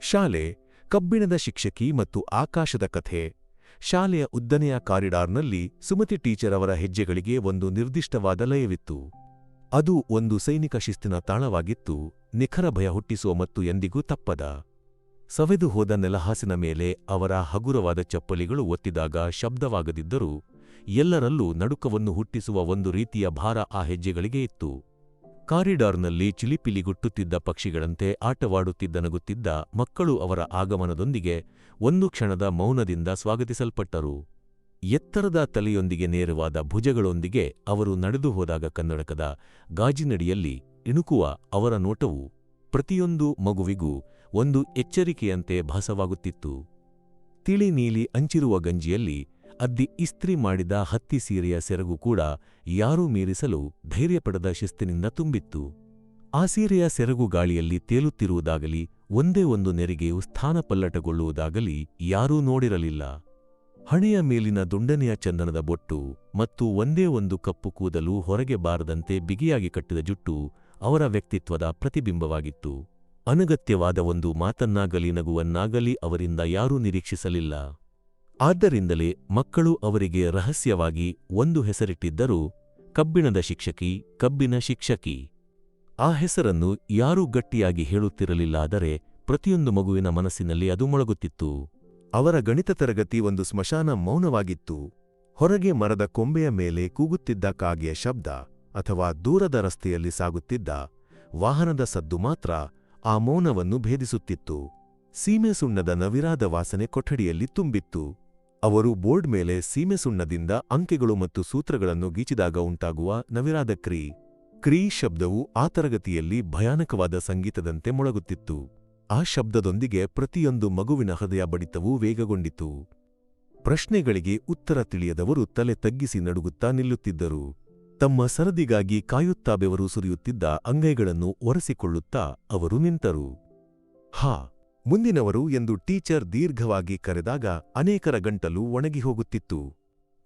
ಶಾಲೆ, ಕಬ್ಬಿಣದ ಶಿಕ್ಷಕಿ ಮತ್ತು ಆಕಾಶದ ಕಥೆ. ಶಾಲೆಯ ಉದ್ದನೆಯ ಕಾರಿಡಾರ್ನಲ್ಲಿ ಸುಮತಿ ಟೀಚರ್ ಅವರ ಹೆಜ್ಜೆಗಳಿಗೆ ಒಂದು ನಿರ್ದಿಷ್ಟವಾದ ಲಯವಿತ್ತು. ಅದು ಒಂದು ಸೈನಿಕ ಶಿಸ್ತಿನ ತಾಳವಾಗಿತ್ತು ನಿಖರ ಭಯ ಹುಟ್ಟಿಸುವ ಮತ್ತು ಎಂದಿಗೂ ತಪ್ಪದ. ಸವೆದು ಹೋದ ನೆಲಹಾಸಿನ ಮೇಲೆ ಅವರ ಹಗುರವಾದ ಚಪ್ಪಲಿಗಳು ಒತ್ತಿದಾಗ ಶಬ್ದವಾಗದಿದ್ದರೂ ಎಲ್ಲರಲ್ಲೂ ನಡುಕವನ್ನು ಹುಟ್ಟಿಸುವ ಒಂದು ರೀತಿಯ ಭಾರ ಆ ಹೆಜ್ಜೆಗಳಿಗೆ ಇತ್ತು. ಕಾರಿಡಾರ್ನಲ್ಲಿ ಚಿಲಿಪಿಲಿಗುಟ್ಟುತ್ತಿದ್ದ ಪಕ್ಷಿಗಳಂತೆ ಆಟವಾಡುತ್ತಿದ್ದನಗುತ್ತಿದ್ದ ಮಕ್ಕಳು ಅವರ ಆಗಮನದೊಂದಿಗೆ ಒಂದು ಕ್ಷಣದ ಮೌನದಿಂದ ಸ್ವಾಗತಿಸಲ್ಪಟ್ಟರು. ಎತ್ತರದ ತಲೆಯೊಂದಿಗೆ ನೇರವಾದ ಭುಜಗಳೊಂದಿಗೆ ಅವರು ನಡೆದು ಹೋದಾಗ ಕನ್ನಡಕದ ಗಾಜಿನಡಿಯಲ್ಲಿ ಇಣುಕುವ ಅವರ ನೋಟವು ಪ್ರತಿಯೊಂದು ಮಗುವಿಗೂ ಒಂದು ಎಚ್ಚರಿಕೆಯಂತೆ ಭಾಸವಾಗುತ್ತಿತ್ತು. ತಿಳಿ ನೀಲಿ ಅಂಚಿರುವ ಗಂಜಿಯಲ್ಲಿ ಅದ್ದಿ ಇಸ್ತ್ರಿ ಮಾಡಿದ ಹತ್ತಿ ಸೀರೆಯ ಸೆರಗು ಕೂಡ ಯಾರೂ ಮೀರಿಸಲು ಧೈರ್ಯಪಡದ ಶಿಸ್ತಿನಿಂದ ತುಂಬಿತ್ತು. ಆ ಸೀರೆಯ ಸೆರಗು ಗಾಳಿಯಲ್ಲಿ ತೇಲುತ್ತಿರುವುದಾಗಲಿ, ಒಂದೇ ಒಂದು ನೆರಿಗೆಯು ಸ್ಥಾನಪಲ್ಲಟಗೊಳ್ಳುವುದಾಗಲಿ ಯಾರೂ ನೋಡಿರಲಿಲ್ಲ. ಹಣೆಯ ಮೇಲಿನ ದುಂಡನೆಯ ಚಂದನದ ಬೊಟ್ಟು ಮತ್ತು ಒಂದೇ ಒಂದು ಕಪ್ಪು ಕೂದಲು ಹೊರಗೆ ಬಾರದಂತೆ ಬಿಗಿಯಾಗಿ ಕಟ್ಟಿದ ಜುಟ್ಟು ಅವರ ವ್ಯಕ್ತಿತ್ವದ ಪ್ರತಿಬಿಂಬವಾಗಿತ್ತು. ಅನಗತ್ಯವಾದ ಒಂದು ಮಾತನ್ನಾಗಲಿ ನಗುವನ್ನಾಗಲಿ ಅವರಿಂದ ಯಾರೂ ನಿರೀಕ್ಷಿಸಲಿಲ್ಲ. ಆದ್ದರಿಂದಲೇ ಮಕ್ಕಳು ಅವರಿಗೆ ರಹಸ್ಯವಾಗಿ ಒಂದು ಹೆಸರಿಟ್ಟಿದ್ದರು, ಕಬ್ಬಿಣದ ಶಿಕ್ಷಕಿ ಕಬ್ಬಿನ ಶಿಕ್ಷಕಿ. ಆ ಹೆಸರನ್ನು ಯಾರೂ ಗಟ್ಟಿಯಾಗಿ ಹೇಳುತ್ತಿರಲಿಲ್ಲಾದರೆ ಪ್ರತಿಯೊಂದು ಮಗುವಿನ ಮನಸ್ಸಿನಲ್ಲಿ ಅದು ಮೊಳಗುತ್ತಿತ್ತು. ಅವರ ಗಣಿತ ತರಗತಿ ಒಂದು ಸ್ಮಶಾನ ಮೌನವಾಗಿತ್ತು. ಹೊರಗೆ ಮರದ ಕೊಂಬೆಯ ಮೇಲೆ ಕೂಗುತ್ತಿದ್ದ ಕಾಗೆಯ ಶಬ್ದ ಅಥವಾ ದೂರದ ರಸ್ತೆಯಲ್ಲಿ ಸಾಗುತ್ತಿದ್ದ ವಾಹನದ ಸದ್ದು ಮಾತ್ರ ಆ ಮೌನವನ್ನು ಭೇದಿಸುತ್ತಿತ್ತು. ಸೀಮೆಸುಣ್ಣದ ನವಿರಾದ ವಾಸನೆ ಕೊಠಡಿಯಲ್ಲಿ ತುಂಬಿತ್ತು. ಅವರು ಬೋರ್ಡ್ ಮೇಲೆ ಸೀಮೆಸುಣ್ಣದಿಂದ ಅಂಕೆಗಳು ಮತ್ತು ಸೂತ್ರಗಳನ್ನು ಗೀಚಿದಾಗ ಉಂಟಾಗುವ ನವಿರಾದ ಕ್ರೀ. ಕ್ರೀ ಶಬ್ದವು ಆ ತರಗತಿಯಲ್ಲಿ ಭಯಾನಕವಾದ ಸಂಗೀತದಂತೆ ಮೊಳಗುತ್ತಿತ್ತು. ಆ ಶಬ್ದದೊಂದಿಗೆ ಪ್ರತಿಯೊಂದು ಮಗುವಿನ ಹೃದಯ ಬಡಿತವೂ ವೇಗಗೊಂಡಿತು. ಪ್ರಶ್ನೆಗಳಿಗೆ ಉತ್ತರ ತಿಳಿಯದವರು ತಲೆ ತಗ್ಗಿಸಿ ನಡುಗುತ್ತಾ ನಿಲ್ಲುತ್ತಿದ್ದರು. ತಮ್ಮ ಸರದಿಗಾಗಿ ಕಾಯುತ್ತಾ ಬೆವರು ಸುರಿಯುತ್ತಿದ್ದ ಅಂಗೈಗಳನ್ನು ಒರೆಸಿಕೊಳ್ಳುತ್ತಾ ಅವರು ನಿಂತರು. ಹಾ ಮುಂದಿನವರು ಎಂದು ಟೀಚರ್ ದೀರ್ಘವಾಗಿ ಕರೆದಾಗ ಅನೇಕರ ಗಂಟಲು ಒಣಗಿ ಹೋಗುತ್ತಿತ್ತು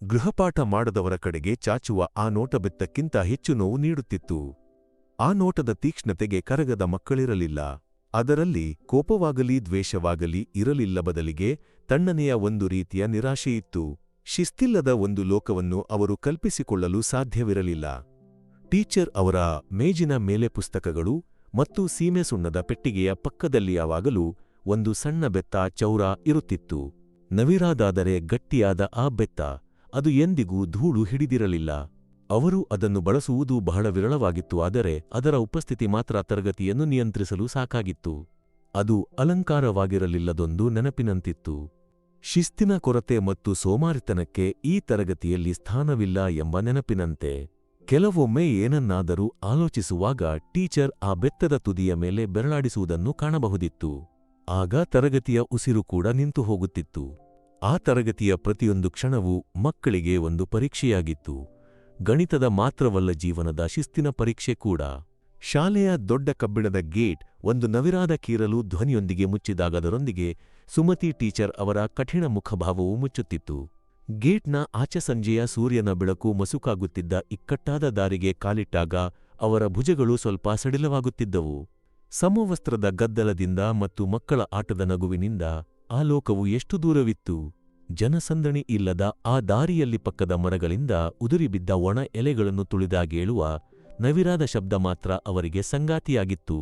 ಗೃಹಪಾಠ ಮಾಡದವರ ಕಡೆಗೆ ಚಾಚುವ ಆ ನೋಟ ಬೆತ್ತಕ್ಕಿಂತ ಹೆಚ್ಚು ನೋವು ನೀಡುತ್ತಿತ್ತು. ಆ ನೋಟದ ತೀಕ್ಷ್ಣತೆಗೆ ಕರಗದ ಮಕ್ಕಳಿರಲಿಲ್ಲ. ಅದರಲ್ಲಿ ಕೋಪವಾಗಲಿ ದ್ವೇಷವಾಗಲಿ ಇರಲಿಲ್ಲ ಬದಲಿಗೆ ತಣ್ಣನೆಯ ಒಂದು ರೀತಿಯ ನಿರಾಶೆಯಿತ್ತು. ಶಿಸ್ತಿಲ್ಲದ ಒಂದು ಲೋಕವನ್ನು ಅವರು ಕಲ್ಪಿಸಿಕೊಳ್ಳಲು ಸಾಧ್ಯವಿರಲಿಲ್ಲ. ಟೀಚರ್ ಅವರ ಮೇಜಿನ ಮೇಲೆ ಪುಸ್ತಕಗಳು ಮತ್ತು ಸೀಮೆಸುಣ್ಣದ ಪೆಟ್ಟಿಗೆಯ ಪಕ್ಕದಲ್ಲಿ ಯಾವಾಗಲೂ ಒಂದು ಸಣ್ಣ ಬೆತ್ತ ಚೌರ ಇರುತ್ತಿತ್ತು. ನವಿರಾದಾದರೆ ಗಟ್ಟಿಯಾದ ಆ ಬೆತ್ತ, ಅದು ಎಂದಿಗೂ ಧೂಳು ಹಿಡಿದಿರಲಿಲ್ಲ. ಅವರು ಅದನ್ನು ಬಳಸುವುದು ಬಹಳ ವಿರಳವಾಗಿತ್ತು, ಆದರೆ ಅದರ ಉಪಸ್ಥಿತಿ ಮಾತ್ರ ತರಗತಿಯನ್ನು ನಿಯಂತ್ರಿಸಲು ಸಾಕಾಗಿತ್ತು. ಅದು ಅಲಂಕಾರವಾಗಿರಲಿಲ್ಲದೊಂದು ನೆನಪಿನಂತಿತ್ತು. ಶಿಸ್ತಿನ ಕೊರತೆ ಮತ್ತು ಸೋಮಾರಿತನಕ್ಕೆ ಈ ತರಗತಿಯಲ್ಲಿ ಸ್ಥಾನವಿಲ್ಲ ಎಂಬ ನೆನಪಿನಂತೆ. ಕೆಲವೊಮ್ಮೆ ಏನನ್ನಾದರೂ ಆಲೋಚಿಸುವಾಗ ಟೀಚರ್ ಆ ಬೆತ್ತದ ತುದಿಯ ಮೇಲೆ ಬೆರಳಾಡಿಸುವುದನ್ನು ಕಾಣಬಹುದಿತ್ತು. ಆಗ ತರಗತಿಯ ಉಸಿರು ಕೂಡ ನಿಂತು ಹೋಗುತ್ತಿತ್ತು. ಆ ತರಗತಿಯ ಪ್ರತಿಯೊಂದು ಕ್ಷಣವೂ ಮಕ್ಕಳಿಗೆ ಒಂದು ಪರೀಕ್ಷೆಯಾಗಿತ್ತು. ಗಣಿತದ ಮಾತ್ರವಲ್ಲ ಜೀವನದ ಶಿಸ್ತಿನ ಪರೀಕ್ಷೆ ಕೂಡ. ಶಾಲೆಯ ದೊಡ್ಡ ಕಬ್ಬಿಣದ ಗೇಟ್ ಒಂದು ನವಿರಾದ ಕೀರಲು ಧ್ವನಿಯೊಂದಿಗೆ ಮುಚ್ಚಿದಾಗ ಅದರೊಂದಿಗೆ ಸುಮತಿ ಟೀಚರ್ ಅವರ ಕಠಿಣ ಮುಖಭಾವವು ಮುಚ್ಚುತ್ತಿತ್ತು. ಗೇಟ್ನ ಆಚೆ ಸಂಜೆಯ ಸೂರ್ಯನ ಬೆಳಕು ಮಸುಕಾಗುತ್ತಿದ್ದ ಇಕ್ಕಟ್ಟಾದ ದಾರಿಗೆ ಕಾಲಿಟ್ಟಾಗ ಅವರ ಭುಜಗಳು ಸ್ವಲ್ಪ ಸಡಿಲವಾಗುತ್ತಿದ್ದವು. ಸಮವಸ್ತ್ರದ ಗದ್ದಲದಿಂದ ಮತ್ತು ಮಕ್ಕಳ ಆಟದ ನಗುವಿನಿಂದ ಆ ಲೋಕವು ಎಷ್ಟು ದೂರವಿತ್ತು? ಜನಸಂದಣಿ ಇಲ್ಲದ ಆ ದಾರಿಯಲ್ಲಿ ಪಕ್ಕದ ಮರಗಳಿಂದ ಉದುರಿಬಿದ್ದ ಒಣ ಎಲೆಗಳನ್ನು ತುಳಿದಾಗೇಳುವ ನವಿರಾದ ಶಬ್ದ ಮಾತ್ರ ಅವರಿಗೆ ಸಂಗಾತಿಯಾಗಿತ್ತು.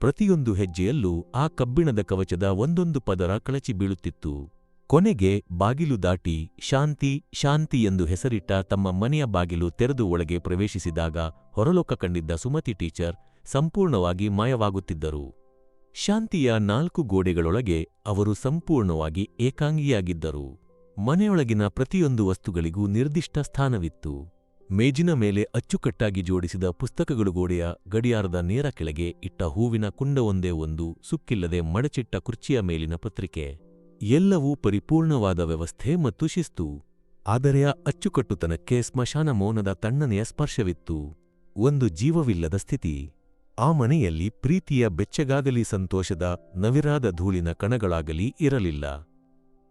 ಪ್ರತಿಯೊಂದು ಹೆಜ್ಜೆಯಲ್ಲೂ ಆ ಕಬ್ಬಿಣದ ಕವಚದ ಒಂದೊಂದು ಪದರ ಕಳಚಿ ಬೀಳುತ್ತಿತ್ತು. ಕೊನೆಗೆ ಬಾಗಿಲು ದಾಟಿ ಶಾಂತಿ ಶಾಂತಿ ಎಂದು ಹೆಸರಿಟ್ಟ ತಮ್ಮ ಮನೆಯ ಬಾಗಿಲು ತೆರೆದು ಒಳಗೆ ಪ್ರವೇಶಿಸಿದಾಗ ಹೊರಲೋಕ ಕಂಡಿದ್ದ ಸುಮತಿ ಟೀಚರ್ ಸಂಪೂರ್ಣವಾಗಿ ಮಾಯವಾಗುತ್ತಿದ್ದರು. ಶಾಂತಿಯ ನಾಲ್ಕು ಗೋಡೆಗಳೊಳಗೆ ಅವರು ಸಂಪೂರ್ಣವಾಗಿ ಏಕಾಂಗಿಯಾಗಿದ್ದರು. ಮನೆಯೊಳಗಿನ ಪ್ರತಿಯೊಂದು ವಸ್ತುಗಳಿಗೂ ನಿರ್ದಿಷ್ಟ ಸ್ಥಾನವಿತ್ತು. ಮೇಜಿನ ಮೇಲೆ ಅಚ್ಚುಕಟ್ಟಾಗಿ ಜೋಡಿಸಿದ ಪುಸ್ತಕಗಳು ಗೋಡೆಯ ಗಡಿಯಾರದ ನೇರ ಕೆಳಗೆ ಇಟ್ಟ ಹೂವಿನ ಕುಂಡವೊಂದೇ ಒಂದು ಸುಕ್ಕಿಲ್ಲದೆ ಮಡಚಿಟ್ಟ ಕುರ್ಚಿಯ ಮೇಲಿನ ಪತ್ರಿಕೆ. ಎಲ್ಲವೂ ಪರಿಪೂರ್ಣವಾದ ವ್ಯವಸ್ಥೆ ಮತ್ತು ಶಿಸ್ತು. ಆದರೆ ಆ ಅಚ್ಚುಕಟ್ಟುತನಕ್ಕೆ ಸ್ಮಶಾನ ಮೌನದ ತಣ್ಣನೆಯ ಸ್ಪರ್ಶವಿತ್ತು. ಒಂದು ಜೀವವಿಲ್ಲದ ಸ್ಥಿತಿ. ಆ ಮನೆಯಲ್ಲಿ ಪ್ರೀತಿಯ ಬೆಚ್ಚಗಾಗಲಿ ಸಂತೋಷದ ನವಿರಾದ ಧೂಳಿನ ಕಣಗಳಾಗಲಿ ಇರಲಿಲ್ಲ.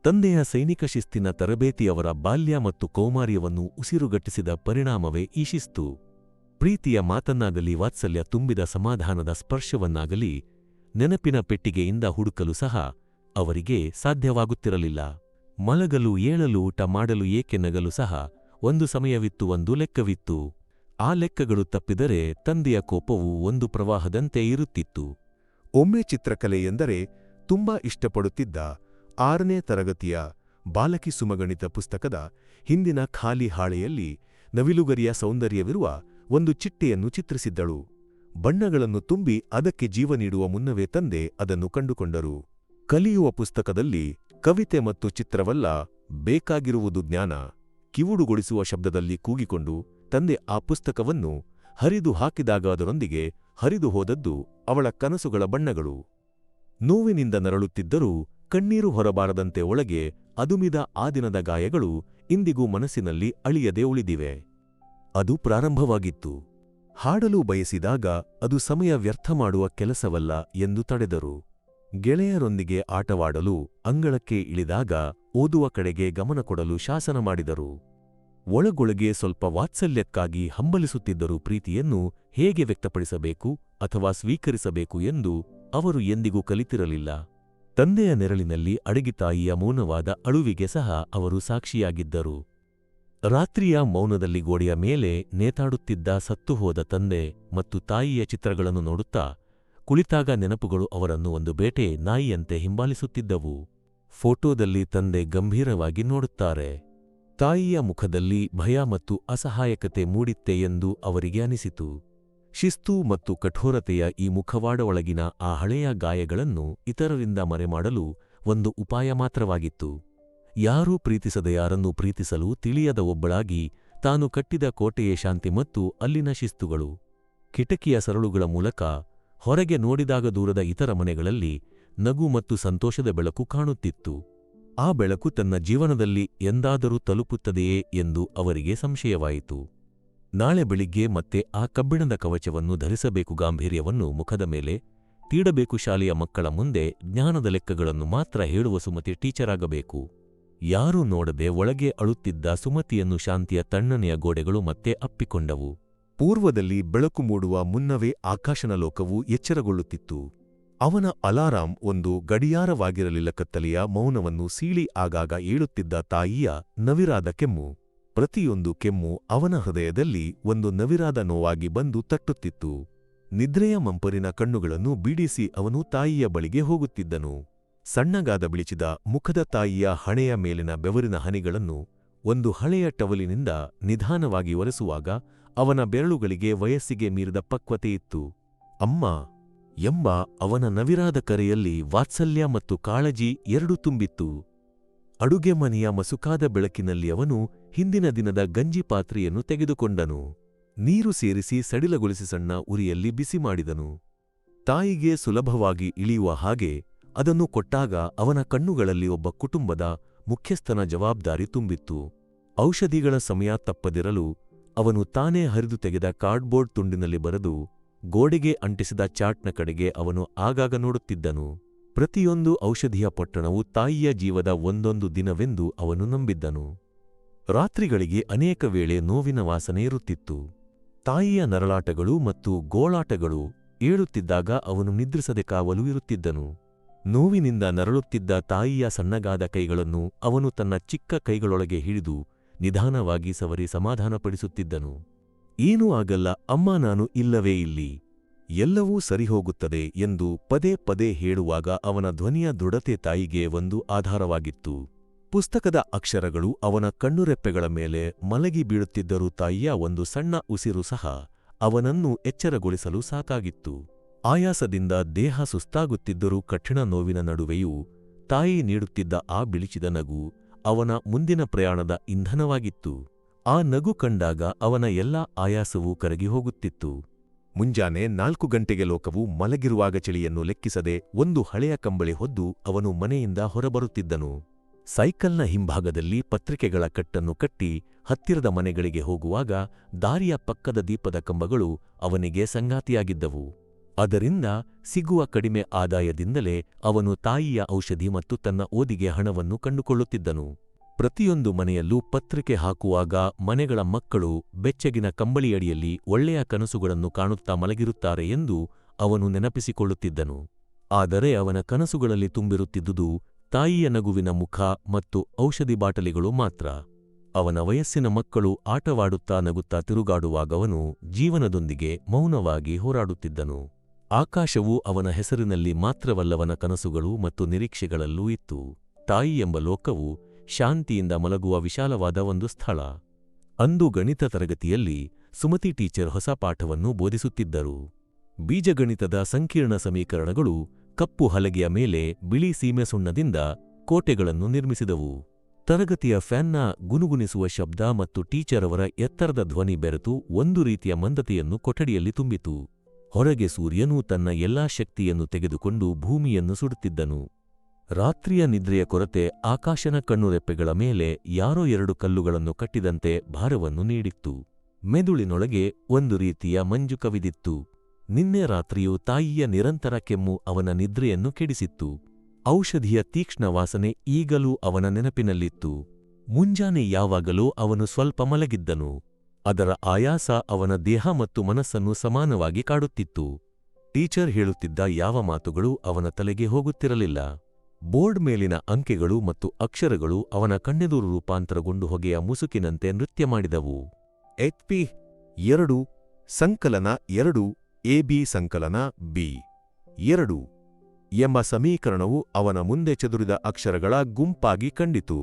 ತಂದೆಯ ಸೈನಿಕ ಶಿಸ್ತಿನ ತರಬೇತಿಯವರ ಬಾಲ್ಯ ಮತ್ತು ಕೌಮಾರ್ಯವನ್ನು ಉಸಿರುಗಟ್ಟಿಸಿದ ಪರಿಣಾಮವೇ ಈ ಶಿಸ್ತು. ಪ್ರೀತಿಯ ಮಾತನ್ನಾಗಲಿ ವಾತ್ಸಲ್ಯ ತುಂಬಿದ ಸಮಾಧಾನದ ಸ್ಪರ್ಶವನ್ನಾಗಲಿ ನೆನಪಿನ ಪೆಟ್ಟಿಗೆಯಿಂದ ಹುಡುಕಲು ಸಹ ಅವರಿಗೆ ಸಾಧ್ಯವಾಗುತ್ತಿರಲಿಲ್ಲ. ಮಲಗಲು, ಏಳಲು, ಊಟ ಮಾಡಲು ಏಕೆ ನಗಲು ಸಹ ಒಂದು ಸಮಯವಿತ್ತು, ಒಂದು ಲೆಕ್ಕವಿತ್ತು. ಆ ಲೆಕ್ಕಗಳು ತಪ್ಪಿದರೆ ತಂದೆಯ ಕೋಪವು ಒಂದು ಪ್ರವಾಹದಂತೆ ಇರುತ್ತಿತ್ತು. ಒಮ್ಮೆ ಚಿತ್ರಕಲೆ ಎಂದರೆ ತುಂಬಾ ಇಷ್ಟಪಡುತ್ತಿದ್ದ ಆರನೇ ತರಗತಿಯ ಬಾಲಕಿ ಸುಮಗಣಿತ ಪುಸ್ತಕದ ಹಿಂದಿನ ಖಾಲಿ ಹಾಳೆಯಲ್ಲಿ ನವಿಲುಗರಿಯ ಸೌಂದರ್ಯವಿರುವ ಒಂದು ಚಿಟ್ಟೆಯನ್ನು ಚಿತ್ರಿಸಿದ್ದಳು. ಬಣ್ಣಗಳನ್ನು ತುಂಬಿ ಅದಕ್ಕೆ ಜೀವ ನೀಡುವ ಮುನ್ನವೇ ತಂದೆ ಅದನ್ನು ಕಂಡುಕೊಂಡರು. ಕಲಿಯುವ ಪುಸ್ತಕದಲ್ಲಿ ಕವಿತೆ ಮತ್ತು ಚಿತ್ರವಲ್ಲ ಬೇಕಾಗಿರುವುದು ಜ್ಞಾನ ಕಿವುಡುಗೊಳಿಸುವ ಶಬ್ದದಲ್ಲಿ ಕೂಗಿಕೊಂಡು ತಂದೆ ಆ ಪುಸ್ತಕವನ್ನು ಹರಿದು ಹಾಕಿದಾಗ ಅದರೊಂದಿಗೆ ಹರಿದು ಹೋದದ್ದು ಅವಳ ಕನಸುಗಳ ಬಣ್ಣಗಳು. ನೋವಿನಿಂದ ನರಳುತ್ತಿದ್ದರೂ ಕಣ್ಣೀರು ಹೊರಬಾರದಂತೆ ಒಳಗೆ ಅದುಮಿದ ಆ ದಿನದ ಗಾಯಗಳು ಇಂದಿಗೂ ಮನಸ್ಸಿನಲ್ಲಿ ಅಳಿಯದೆ ಉಳಿದಿವೆ. ಅದು ಪ್ರಾರಂಭವಾಗಿತ್ತು. ಹಾಡಲು ಬಯಸಿದಾಗ ಅದು ಸಮಯ ವ್ಯರ್ಥ ಮಾಡುವ ಕೆಲಸವಲ್ಲ ಎಂದು ತಡೆದರು. ಗೆಳೆಯರೊಂದಿಗೆ ಆಟವಾಡಲು ಅಂಗಳಕ್ಕೆ ಇಳಿದಾಗ ಓದುವ ಕಡೆಗೆ ಗಮನ ಕೊಡಲು ಶಾಸನ ಮಾಡಿದರು. ಒಳಗೊಳಗೆ ಸ್ವಲ್ಪ ವಾತ್ಸಲ್ಯಕ್ಕಾಗಿ ಹಂಬಲಿಸುತ್ತಿದ್ದರೂ ಪ್ರೀತಿಯನ್ನು ಹೇಗೆ ವ್ಯಕ್ತಪಡಿಸಬೇಕು ಅಥವಾ ಸ್ವೀಕರಿಸಬೇಕು ಎಂದು ಅವರು ಎಂದಿಗೂ ಕಲಿತಿರಲಿಲ್ಲ. ತಂದೆಯ ನೆರಳಿನಲ್ಲಿ ಅಡಗಿತಾಯಿಯ ಮೌನವಾದ ಅಳುವಿಗೆ ಸಹ ಅವರು ಸಾಕ್ಷಿಯಾಗಿದ್ದರು. ರಾತ್ರಿಯ ಮೌನದಲ್ಲಿ ಗೋಡೆಯ ಮೇಲೆ ನೇತಾಡುತ್ತಿದ್ದ ಸತ್ತುಹೋದ ತಂದೆ ಮತ್ತು ತಾಯಿಯ ಚಿತ್ರಗಳನ್ನು ನೋಡುತ್ತಾ ಕುಳಿತಾಗ ನೆನಪುಗಳು ಅವರನ್ನು ಒಂದು ಬೇಟೆ ನಾಯಿಯಂತೆ ಹಿಂಬಾಲಿಸುತ್ತಿದ್ದವು. ಫೋಟೋದಲ್ಲಿ ತಂದೆ ಗಂಭೀರವಾಗಿ ನೋಡುತ್ತಾರೆ. ತಾಯಿಯ ಮುಖದಲ್ಲಿ ಭಯ ಮತ್ತು ಅಸಹಾಯಕತೆ ಮೂಡಿತ್ತೆ ಎಂದು ಅವರಿಗೆ ಅನಿಸಿತು. ಶಿಸ್ತು ಮತ್ತು ಕಠೋರತೆಯ ಈ ಮುಖವಾಡ ಒಳಗಿನ ಆ ಹಳೆಯ ಗಾಯಗಳನ್ನು ಇತರರಿಂದ ಮರೆಮಾಡಲು ಒಂದು ಉಪಾಯ ಮಾತ್ರವಾಗಿತ್ತು. ಯಾರೂ ಪ್ರೀತಿಸದ ಯಾರನ್ನು ಪ್ರೀತಿಸಲು ತಿಳಿಯದ ಒಬ್ಬಳಾಗಿ ತಾನು ಕಟ್ಟಿದ ಕೋಟೆಯ ಶಾಂತಿ ಮತ್ತು ಅಲ್ಲಿನ ಶಿಸ್ತುಗಳು. ಕಿಟಕಿಯ ಸರಳುಗಳ ಮೂಲಕ ಹೊರಗೆ ನೋಡಿದಾಗ ದೂರದ ಇತರ ಮನೆಗಳಲ್ಲಿ ನಗು ಮತ್ತು ಸಂತೋಷದ ಬೆಳಕು ಕಾಣುತ್ತಿತ್ತು. ಆ ಬೆಳಕು ತನ್ನ ಜೀವನದಲ್ಲಿ ಎಂದಾದರೂ ತಲುಪುತ್ತದೆಯೇ ಎಂದು ಅವರಿಗೆ ಸಂಶಯವಾಯಿತು. ನಾಳೆ ಬೆಳಿಗ್ಗೆ ಮತ್ತೆ ಆ ಕಬ್ಬಿಣದ ಕವಚವನ್ನು ಧರಿಸಬೇಕು ಗಾಂಭೀರ್ಯವನ್ನು ಮುಖದ ಮೇಲೆ ತೀಡಬೇಕು ಶಾಲೆಯ ಮಕ್ಕಳ ಮುಂದೆ ಜ್ಞಾನದ ಲೆಕ್ಕಗಳನ್ನು ಮಾತ್ರ ಹೇಳುವ ಸುಮತಿ ಟೀಚರಾಗಬೇಕು. ಯಾರೂ ನೋಡದೆ ಒಳಗೆ ಅಳುತ್ತಿದ್ದ ಸುಮತಿಯನ್ನು ಶಾಂತಿಯ ತಣ್ಣನೆಯ ಗೋಡೆಗಳು ಮತ್ತೆ ಅಪ್ಪಿಕೊಂಡವು. ಪೂರ್ವದಲ್ಲಿ ಬೆಳಕು ಮೂಡುವ ಮುನ್ನವೇ ಆಕಾಶನ ಲೋಕವು ಎಚ್ಚರಗೊಳ್ಳುತ್ತಿತ್ತು. ಅವನ ಅಲಾರಾಂ ಒಂದು ಗಡಿಯಾರವಾಗಿರಲಿಲ್ಲ ಕತ್ತಲೆಯ ಮೌನವನ್ನು ಸೀಳಿ ಆಗಾಗ ಏಳುತ್ತಿದ್ದ ತಾಯಿಯ ನವಿರಾದ ಕೆಮ್ಮು. ಪ್ರತಿಯೊಂದು ಕೆಮ್ಮು ಅವನ ಹೃದಯದಲ್ಲಿ ಒಂದು ನವಿರಾದ ನೋವಾಗಿ ಬಂದು ತಟ್ಟುತ್ತಿತ್ತು. ನಿದ್ರೆಯ ಮಂಪರಿನ ಕಣ್ಣುಗಳನ್ನು ಬೀಡಿಸಿ ಅವನು ತಾಯಿಯ ಬಳಿಗೆ ಹೋಗುತ್ತಿದ್ದನು. ಸಣ್ಣಗಾದ ಬಿಳಿಚಿದ ಮುಖದ ತಾಯಿಯ ಹಣೆಯ ಮೇಲಿನ ಬೆವರಿನ ಹನಿಗಳನ್ನು ಒಂದು ಹಳೆಯ ಟವಲಿನಿಂದ ನಿಧಾನವಾಗಿ ಒರೆಸುವಾಗ ಅವನ ಬೆರಳುಗಳಿಗೆ ವಯಸ್ಸಿಗೆ ಮೀರಿದ ಪಕ್ವತೆಯಿತ್ತು ಅಮ್ಮ ಎಂಬ ಅವನ ನವಿರಾದ ಕರೆಯಲ್ಲಿ ವಾತ್ಸಲ್ಯ ಮತ್ತು ಕಾಳಜಿ ಎರಡೂ ತುಂಬಿತ್ತು. ಅಡುಗೆ ಮನೆಯ ಮಸುಕಾದ ಬೆಳಕಿನಲ್ಲಿ ಅವನು ಹಿಂದಿನ ದಿನದ ಗಂಜಿ ಪಾತ್ರೆಯನ್ನು ತೆಗೆದುಕೊಂಡನು. ನೀರು ಸೇರಿಸಿ ಸಡಿಲಗೊಳಿಸಿ ಸಣ್ಣ ಉರಿಯಲ್ಲಿ ಬಿಸಿ ಮಾಡಿದನು. ತಾಯಿಗೆ ಸುಲಭವಾಗಿ ಇಳಿಯುವ ಹಾಗೆ ಅದನ್ನು ಕೊಟ್ಟಾಗ ಅವನ ಕಣ್ಣುಗಳಲ್ಲಿ ಒಬ್ಬ ಕುಟುಂಬದ ಮುಖ್ಯಸ್ಥನ ಜವಾಬ್ದಾರಿ ತುಂಬಿತ್ತು. ಔಷಧಿಗಳ ಸಮಯ ತಪ್ಪದಿರಲು ಅವನು ತಾನೇ ಹರಿದು ತೆಗೆದ ಕಾರ್ಡ್ಬೋರ್ಡ್ ತುಂಡಿನಲ್ಲಿ ಬರೆದು ಗೋಡೆಗೆ ಅಂಟಿಸಿದ ಚಾಟ್ನ ಕಡೆಗೆ ಅವನು ಆಗಾಗ ನೋಡುತ್ತಿದ್ದನು. ಪ್ರತಿಯೊಂದು ಔಷಧಿಯ ಪೊಟ್ಟಣವು ತಾಯಿಯ ಜೀವದ ಒಂದೊಂದು ದಿನವೆಂದು ಅವನು ನಂಬಿದ್ದನು. ರಾತ್ರಿಗಳಿಗೆ ಅನೇಕ ವೇಳೆ ನೋವಿನ ವಾಸನೆ ಇರುತ್ತಿತ್ತು. ತಾಯಿಯ ನರಳಾಟಗಳು ಮತ್ತು ಗೋಳಾಟಗಳು ಏಳುತ್ತಿದ್ದಾಗ ಅವನು ನಿದ್ರಿಸದೆ ಕಾವಲು ಇರುತ್ತಿದ್ದನು. ನೋವಿನಿಂದ ನರಳುತ್ತಿದ್ದ ತಾಯಿಯ ಸಣ್ಣಗಾದ ಕೈಗಳನ್ನು ಅವನು ತನ್ನ ಚಿಕ್ಕ ಕೈಗಳೊಳಗೆ ಹಿಡಿದು ನಿಧಾನವಾಗಿ ಸವರಿ ಸಮಾಧಾನಪಡಿಸುತ್ತಿದ್ದನು. ಏನೂ ಆಗಲ್ಲ, ಅಮ್ಮ ನಾನು ಇಲ್ಲವೇ ಇಲ್ಲಿ. ಎಲ್ಲವೂ ಸರಿಹೋಗುತ್ತದೆ ಎಂದು ಪದೇ ಪದೇ ಹೇಳುವಾಗ ಅವನ ಧ್ವನಿಯ ದೃಢತೆ ತಾಯಿಗೆ ಒಂದು ಆಧಾರವಾಗಿತ್ತು. ಪುಸ್ತಕದ ಅಕ್ಷರಗಳು ಅವನ ಕಣ್ಣುರೆಪ್ಪೆಗಳ ಮೇಲೆ ಮಲಗಿ ಬೀಳುತ್ತಿದ್ದರೂ ತಾಯಿಯ ಒಂದು ಸಣ್ಣ ಉಸಿರು ಸಹ ಅವನನ್ನು ಎಚ್ಚರಗೊಳಿಸಲು ಸಾಕಾಗಿತ್ತು. ಆಯಾಸದಿಂದ ದೇಹ ಸುಸ್ತಾಗುತ್ತಿದ್ದರೂ ಕಠಿಣ ನೋವಿನ ನಡುವೆಯೂ ತಾಯಿ ನೀಡುತ್ತಿದ್ದ ಆ ಬಿಳಿಚಿದ ನಗು ಅವನ ಮುಂದಿನ ಪ್ರಯಾಣದ ಇಂಧನವಾಗಿತ್ತು. ಆ ನಗು ಕಂಡಾಗ ಅವನ ಎಲ್ಲ ಆಯಾಸವೂ ಕರಗಿ ಹೋಗುತ್ತಿತ್ತು. ಮುಂಜಾನೆ ನಾಲ್ಕು ಗಂಟೆಗೆ ಲೋಕವು ಮಲಗಿರುವಾಗ ಚಳಿಯನ್ನು ಲೆಕ್ಕಿಸದೆ ಒಂದು ಹಳೆಯ ಕಂಬಳಿ ಹೊದ್ದು ಅವನು ಮನೆಯಿಂದ ಹೊರಬರುತ್ತಿದ್ದನು. ಸೈಕಲ್ನ ಹಿಂಭಾಗದಲ್ಲಿ ಪತ್ರಿಕೆಗಳ ಕಟ್ಟನ್ನು ಕಟ್ಟಿ ಹತ್ತಿರದ ಮನೆಗಳಿಗೆ ಹೋಗುವಾಗ ದಾರಿಯ ಪಕ್ಕದ ದೀಪದ ಕಂಬಗಳು ಅವನಿಗೆ ಸಂಗಾತಿಯಾಗಿದ್ದವು. ಅದರಿಂದ ಸಿಗುವ ಕಡಿಮೆ ಆದಾಯದಿಂದಲೇ ಅವನು ತಾಯಿಯ ಔಷಧಿ ಮತ್ತು ತನ್ನ ಓದಿಗೆ ಹಣವನ್ನು ಕಂಡುಕೊಳ್ಳುತ್ತಿದ್ದನು. ಪ್ರತಿಯೊಂದು ಮನೆಯಲ್ಲೂ ಪತ್ರಿಕೆ ಹಾಕುವಾಗ ಮನೆಗಳ ಮಕ್ಕಳು ಬೆಚ್ಚಗಿನ ಕಂಬಳಿಯಡಿಯಲ್ಲಿ ಒಳ್ಳೆಯ ಕನಸುಗಳನ್ನು ಕಾಣುತ್ತಾ ಮಲಗಿರುತ್ತಾರೆ ಎಂದು ಅವನು ನೆನಪಿಸಿಕೊಳ್ಳುತ್ತಿದ್ದನು. ಆದರೆ ಅವನ ಕನಸುಗಳಲ್ಲಿ ತುಂಬಿರುತ್ತಿದ್ದುದು ತಾಯಿಯ ನಗುವಿನ ಮುಖ ಮತ್ತು ಔಷಧಿ ಬಾಟಲಿಗಳು ಮಾತ್ರ. ಅವನ ವಯಸ್ಸಿನ ಮಕ್ಕಳು ಆಟವಾಡುತ್ತಾ ನಗುತ್ತಾ ತಿರುಗಾಡುವಾಗವನು ಜೀವನದೊಂದಿಗೆ ಮೌನವಾಗಿ ಹೋರಾಡುತ್ತಿದ್ದನು. ಆಕಾಶವು ಅವನ ಹೆಸರಿನಲ್ಲಿ ಮಾತ್ರವಲ್ಲವನ ಕನಸುಗಳು ಮತ್ತು ನಿರೀಕ್ಷೆಗಳಲ್ಲೂ ಇತ್ತು. ತಾಯಿ ಎಂಬ ಲೋಕವು ಶಾಂತಿಯಿಂದ ಮಲಗುವ ವಿಶಾಲವಾದ ಒಂದು ಸ್ಥಳ. ಅಂದು ಗಣಿತ ತರಗತಿಯಲ್ಲಿ ಸುಮತಿ ಟೀಚರ್ ಹೊಸ ಪಾಠವನ್ನು ಬೋಧಿಸುತ್ತಿದ್ದರು. ಬೀಜಗಣಿತದ ಸಂಕೀರ್ಣ ಸಮೀಕರಣಗಳು ಕಪ್ಪು ಹಲಗೆಯ ಮೇಲೆ ಬಿಳಿ ಸೀಮೆಸುಣ್ಣದಿಂದ ಕೋಟೆಗಳನ್ನು ನಿರ್ಮಿಸಿದವು. ತರಗತಿಯ ಫ್ಯಾನ್ನ ಗುನುಗುನಿಸುವ ಶಬ್ದ ಮತ್ತು ಟೀಚರ್ ಅವರ ಎತ್ತರದ ಧ್ವನಿ ಬೆರೆತು ಒಂದು ರೀತಿಯ ಮಂದತೆಯನ್ನು ಕೊಠಡಿಯಲ್ಲಿ ತುಂಬಿತು. ಹೊರಗೆ ಸೂರ್ಯನೂ ತನ್ನ ಎಲ್ಲಾ ಶಕ್ತಿಯನ್ನು ತೆಗೆದುಕೊಂಡು ಭೂಮಿಯನ್ನು ಸುಡುತ್ತಿದ್ದನು. ರಾತ್ರಿಯ ನಿದ್ರೆಯ ಕೊರತೆ ಆಕಾಶನ ಕಣ್ಣುರೆಪ್ಪೆಗಳ ಮೇಲೆ ಯಾರೋ ಎರಡು ಕಲ್ಲುಗಳನ್ನು ಕಟ್ಟಿದಂತೆ ಭಾರವನ್ನು ನೀಡಿತ್ತು. ಮೆದುಳಿನೊಳಗೆ ಒಂದು ರೀತಿಯ ಮಂಜು ಕವಿದಿತ್ತು. ನಿನ್ನೆ ರಾತ್ರಿಯು ತಾಯಿಯ ನಿರಂತರ ಕೆಮ್ಮು ಅವನ ನಿದ್ರೆಯನ್ನು ಕೆಡಿಸಿತ್ತು. ಔಷಧಿಯ ತೀಕ್ಷ್ಣ ವಾಸನೆ ಈಗಲೂ ಅವನ ನೆನಪಿನಲ್ಲಿತ್ತು. ಮುಂಜಾನೆ ಯಾವಾಗಲೂ ಅವನು ಸ್ವಲ್ಪ ಮಲಗಿದ್ದನು. ಅದರ ಆಯಾಸ ಅವನ ದೇಹ ಮತ್ತು ಮನಸ್ಸನ್ನು ಸಮಾನವಾಗಿ ಕಾಡುತ್ತಿತ್ತು. ಟೀಚರ್ ಹೇಳುತ್ತಿದ್ದ ಯಾವ ಮಾತುಗಳು ಅವನ ತಲೆಗೆ ಹೋಗುತ್ತಿರಲಿಲ್ಲ. ಬೋರ್ಡ್ ಮೇಲಿನ ಅಂಕೆಗಳು ಮತ್ತು ಅಕ್ಷರಗಳು ಅವನ ಕಣ್ಣೆದುರು ರೂಪಾಂತರಗೊಂಡು ಹೊಗೆಯ ಮುಸುಕಿನಂತೆ ನೃತ್ಯ ಮಾಡಿದವು. ಎಚ್ಪಿ ಎರಡು, ಸಂಕಲನ ಎರಡು ಎಬಿ ಸಂಕಲನ ಬಿ ಎರಡು ಎಂಬ ಸಮೀಕರಣವು ಅವನ ಮುಂದೆ ಚದುರಿದ ಅಕ್ಷರಗಳ ಗುಂಪಾಗಿ ಕಂಡಿತು.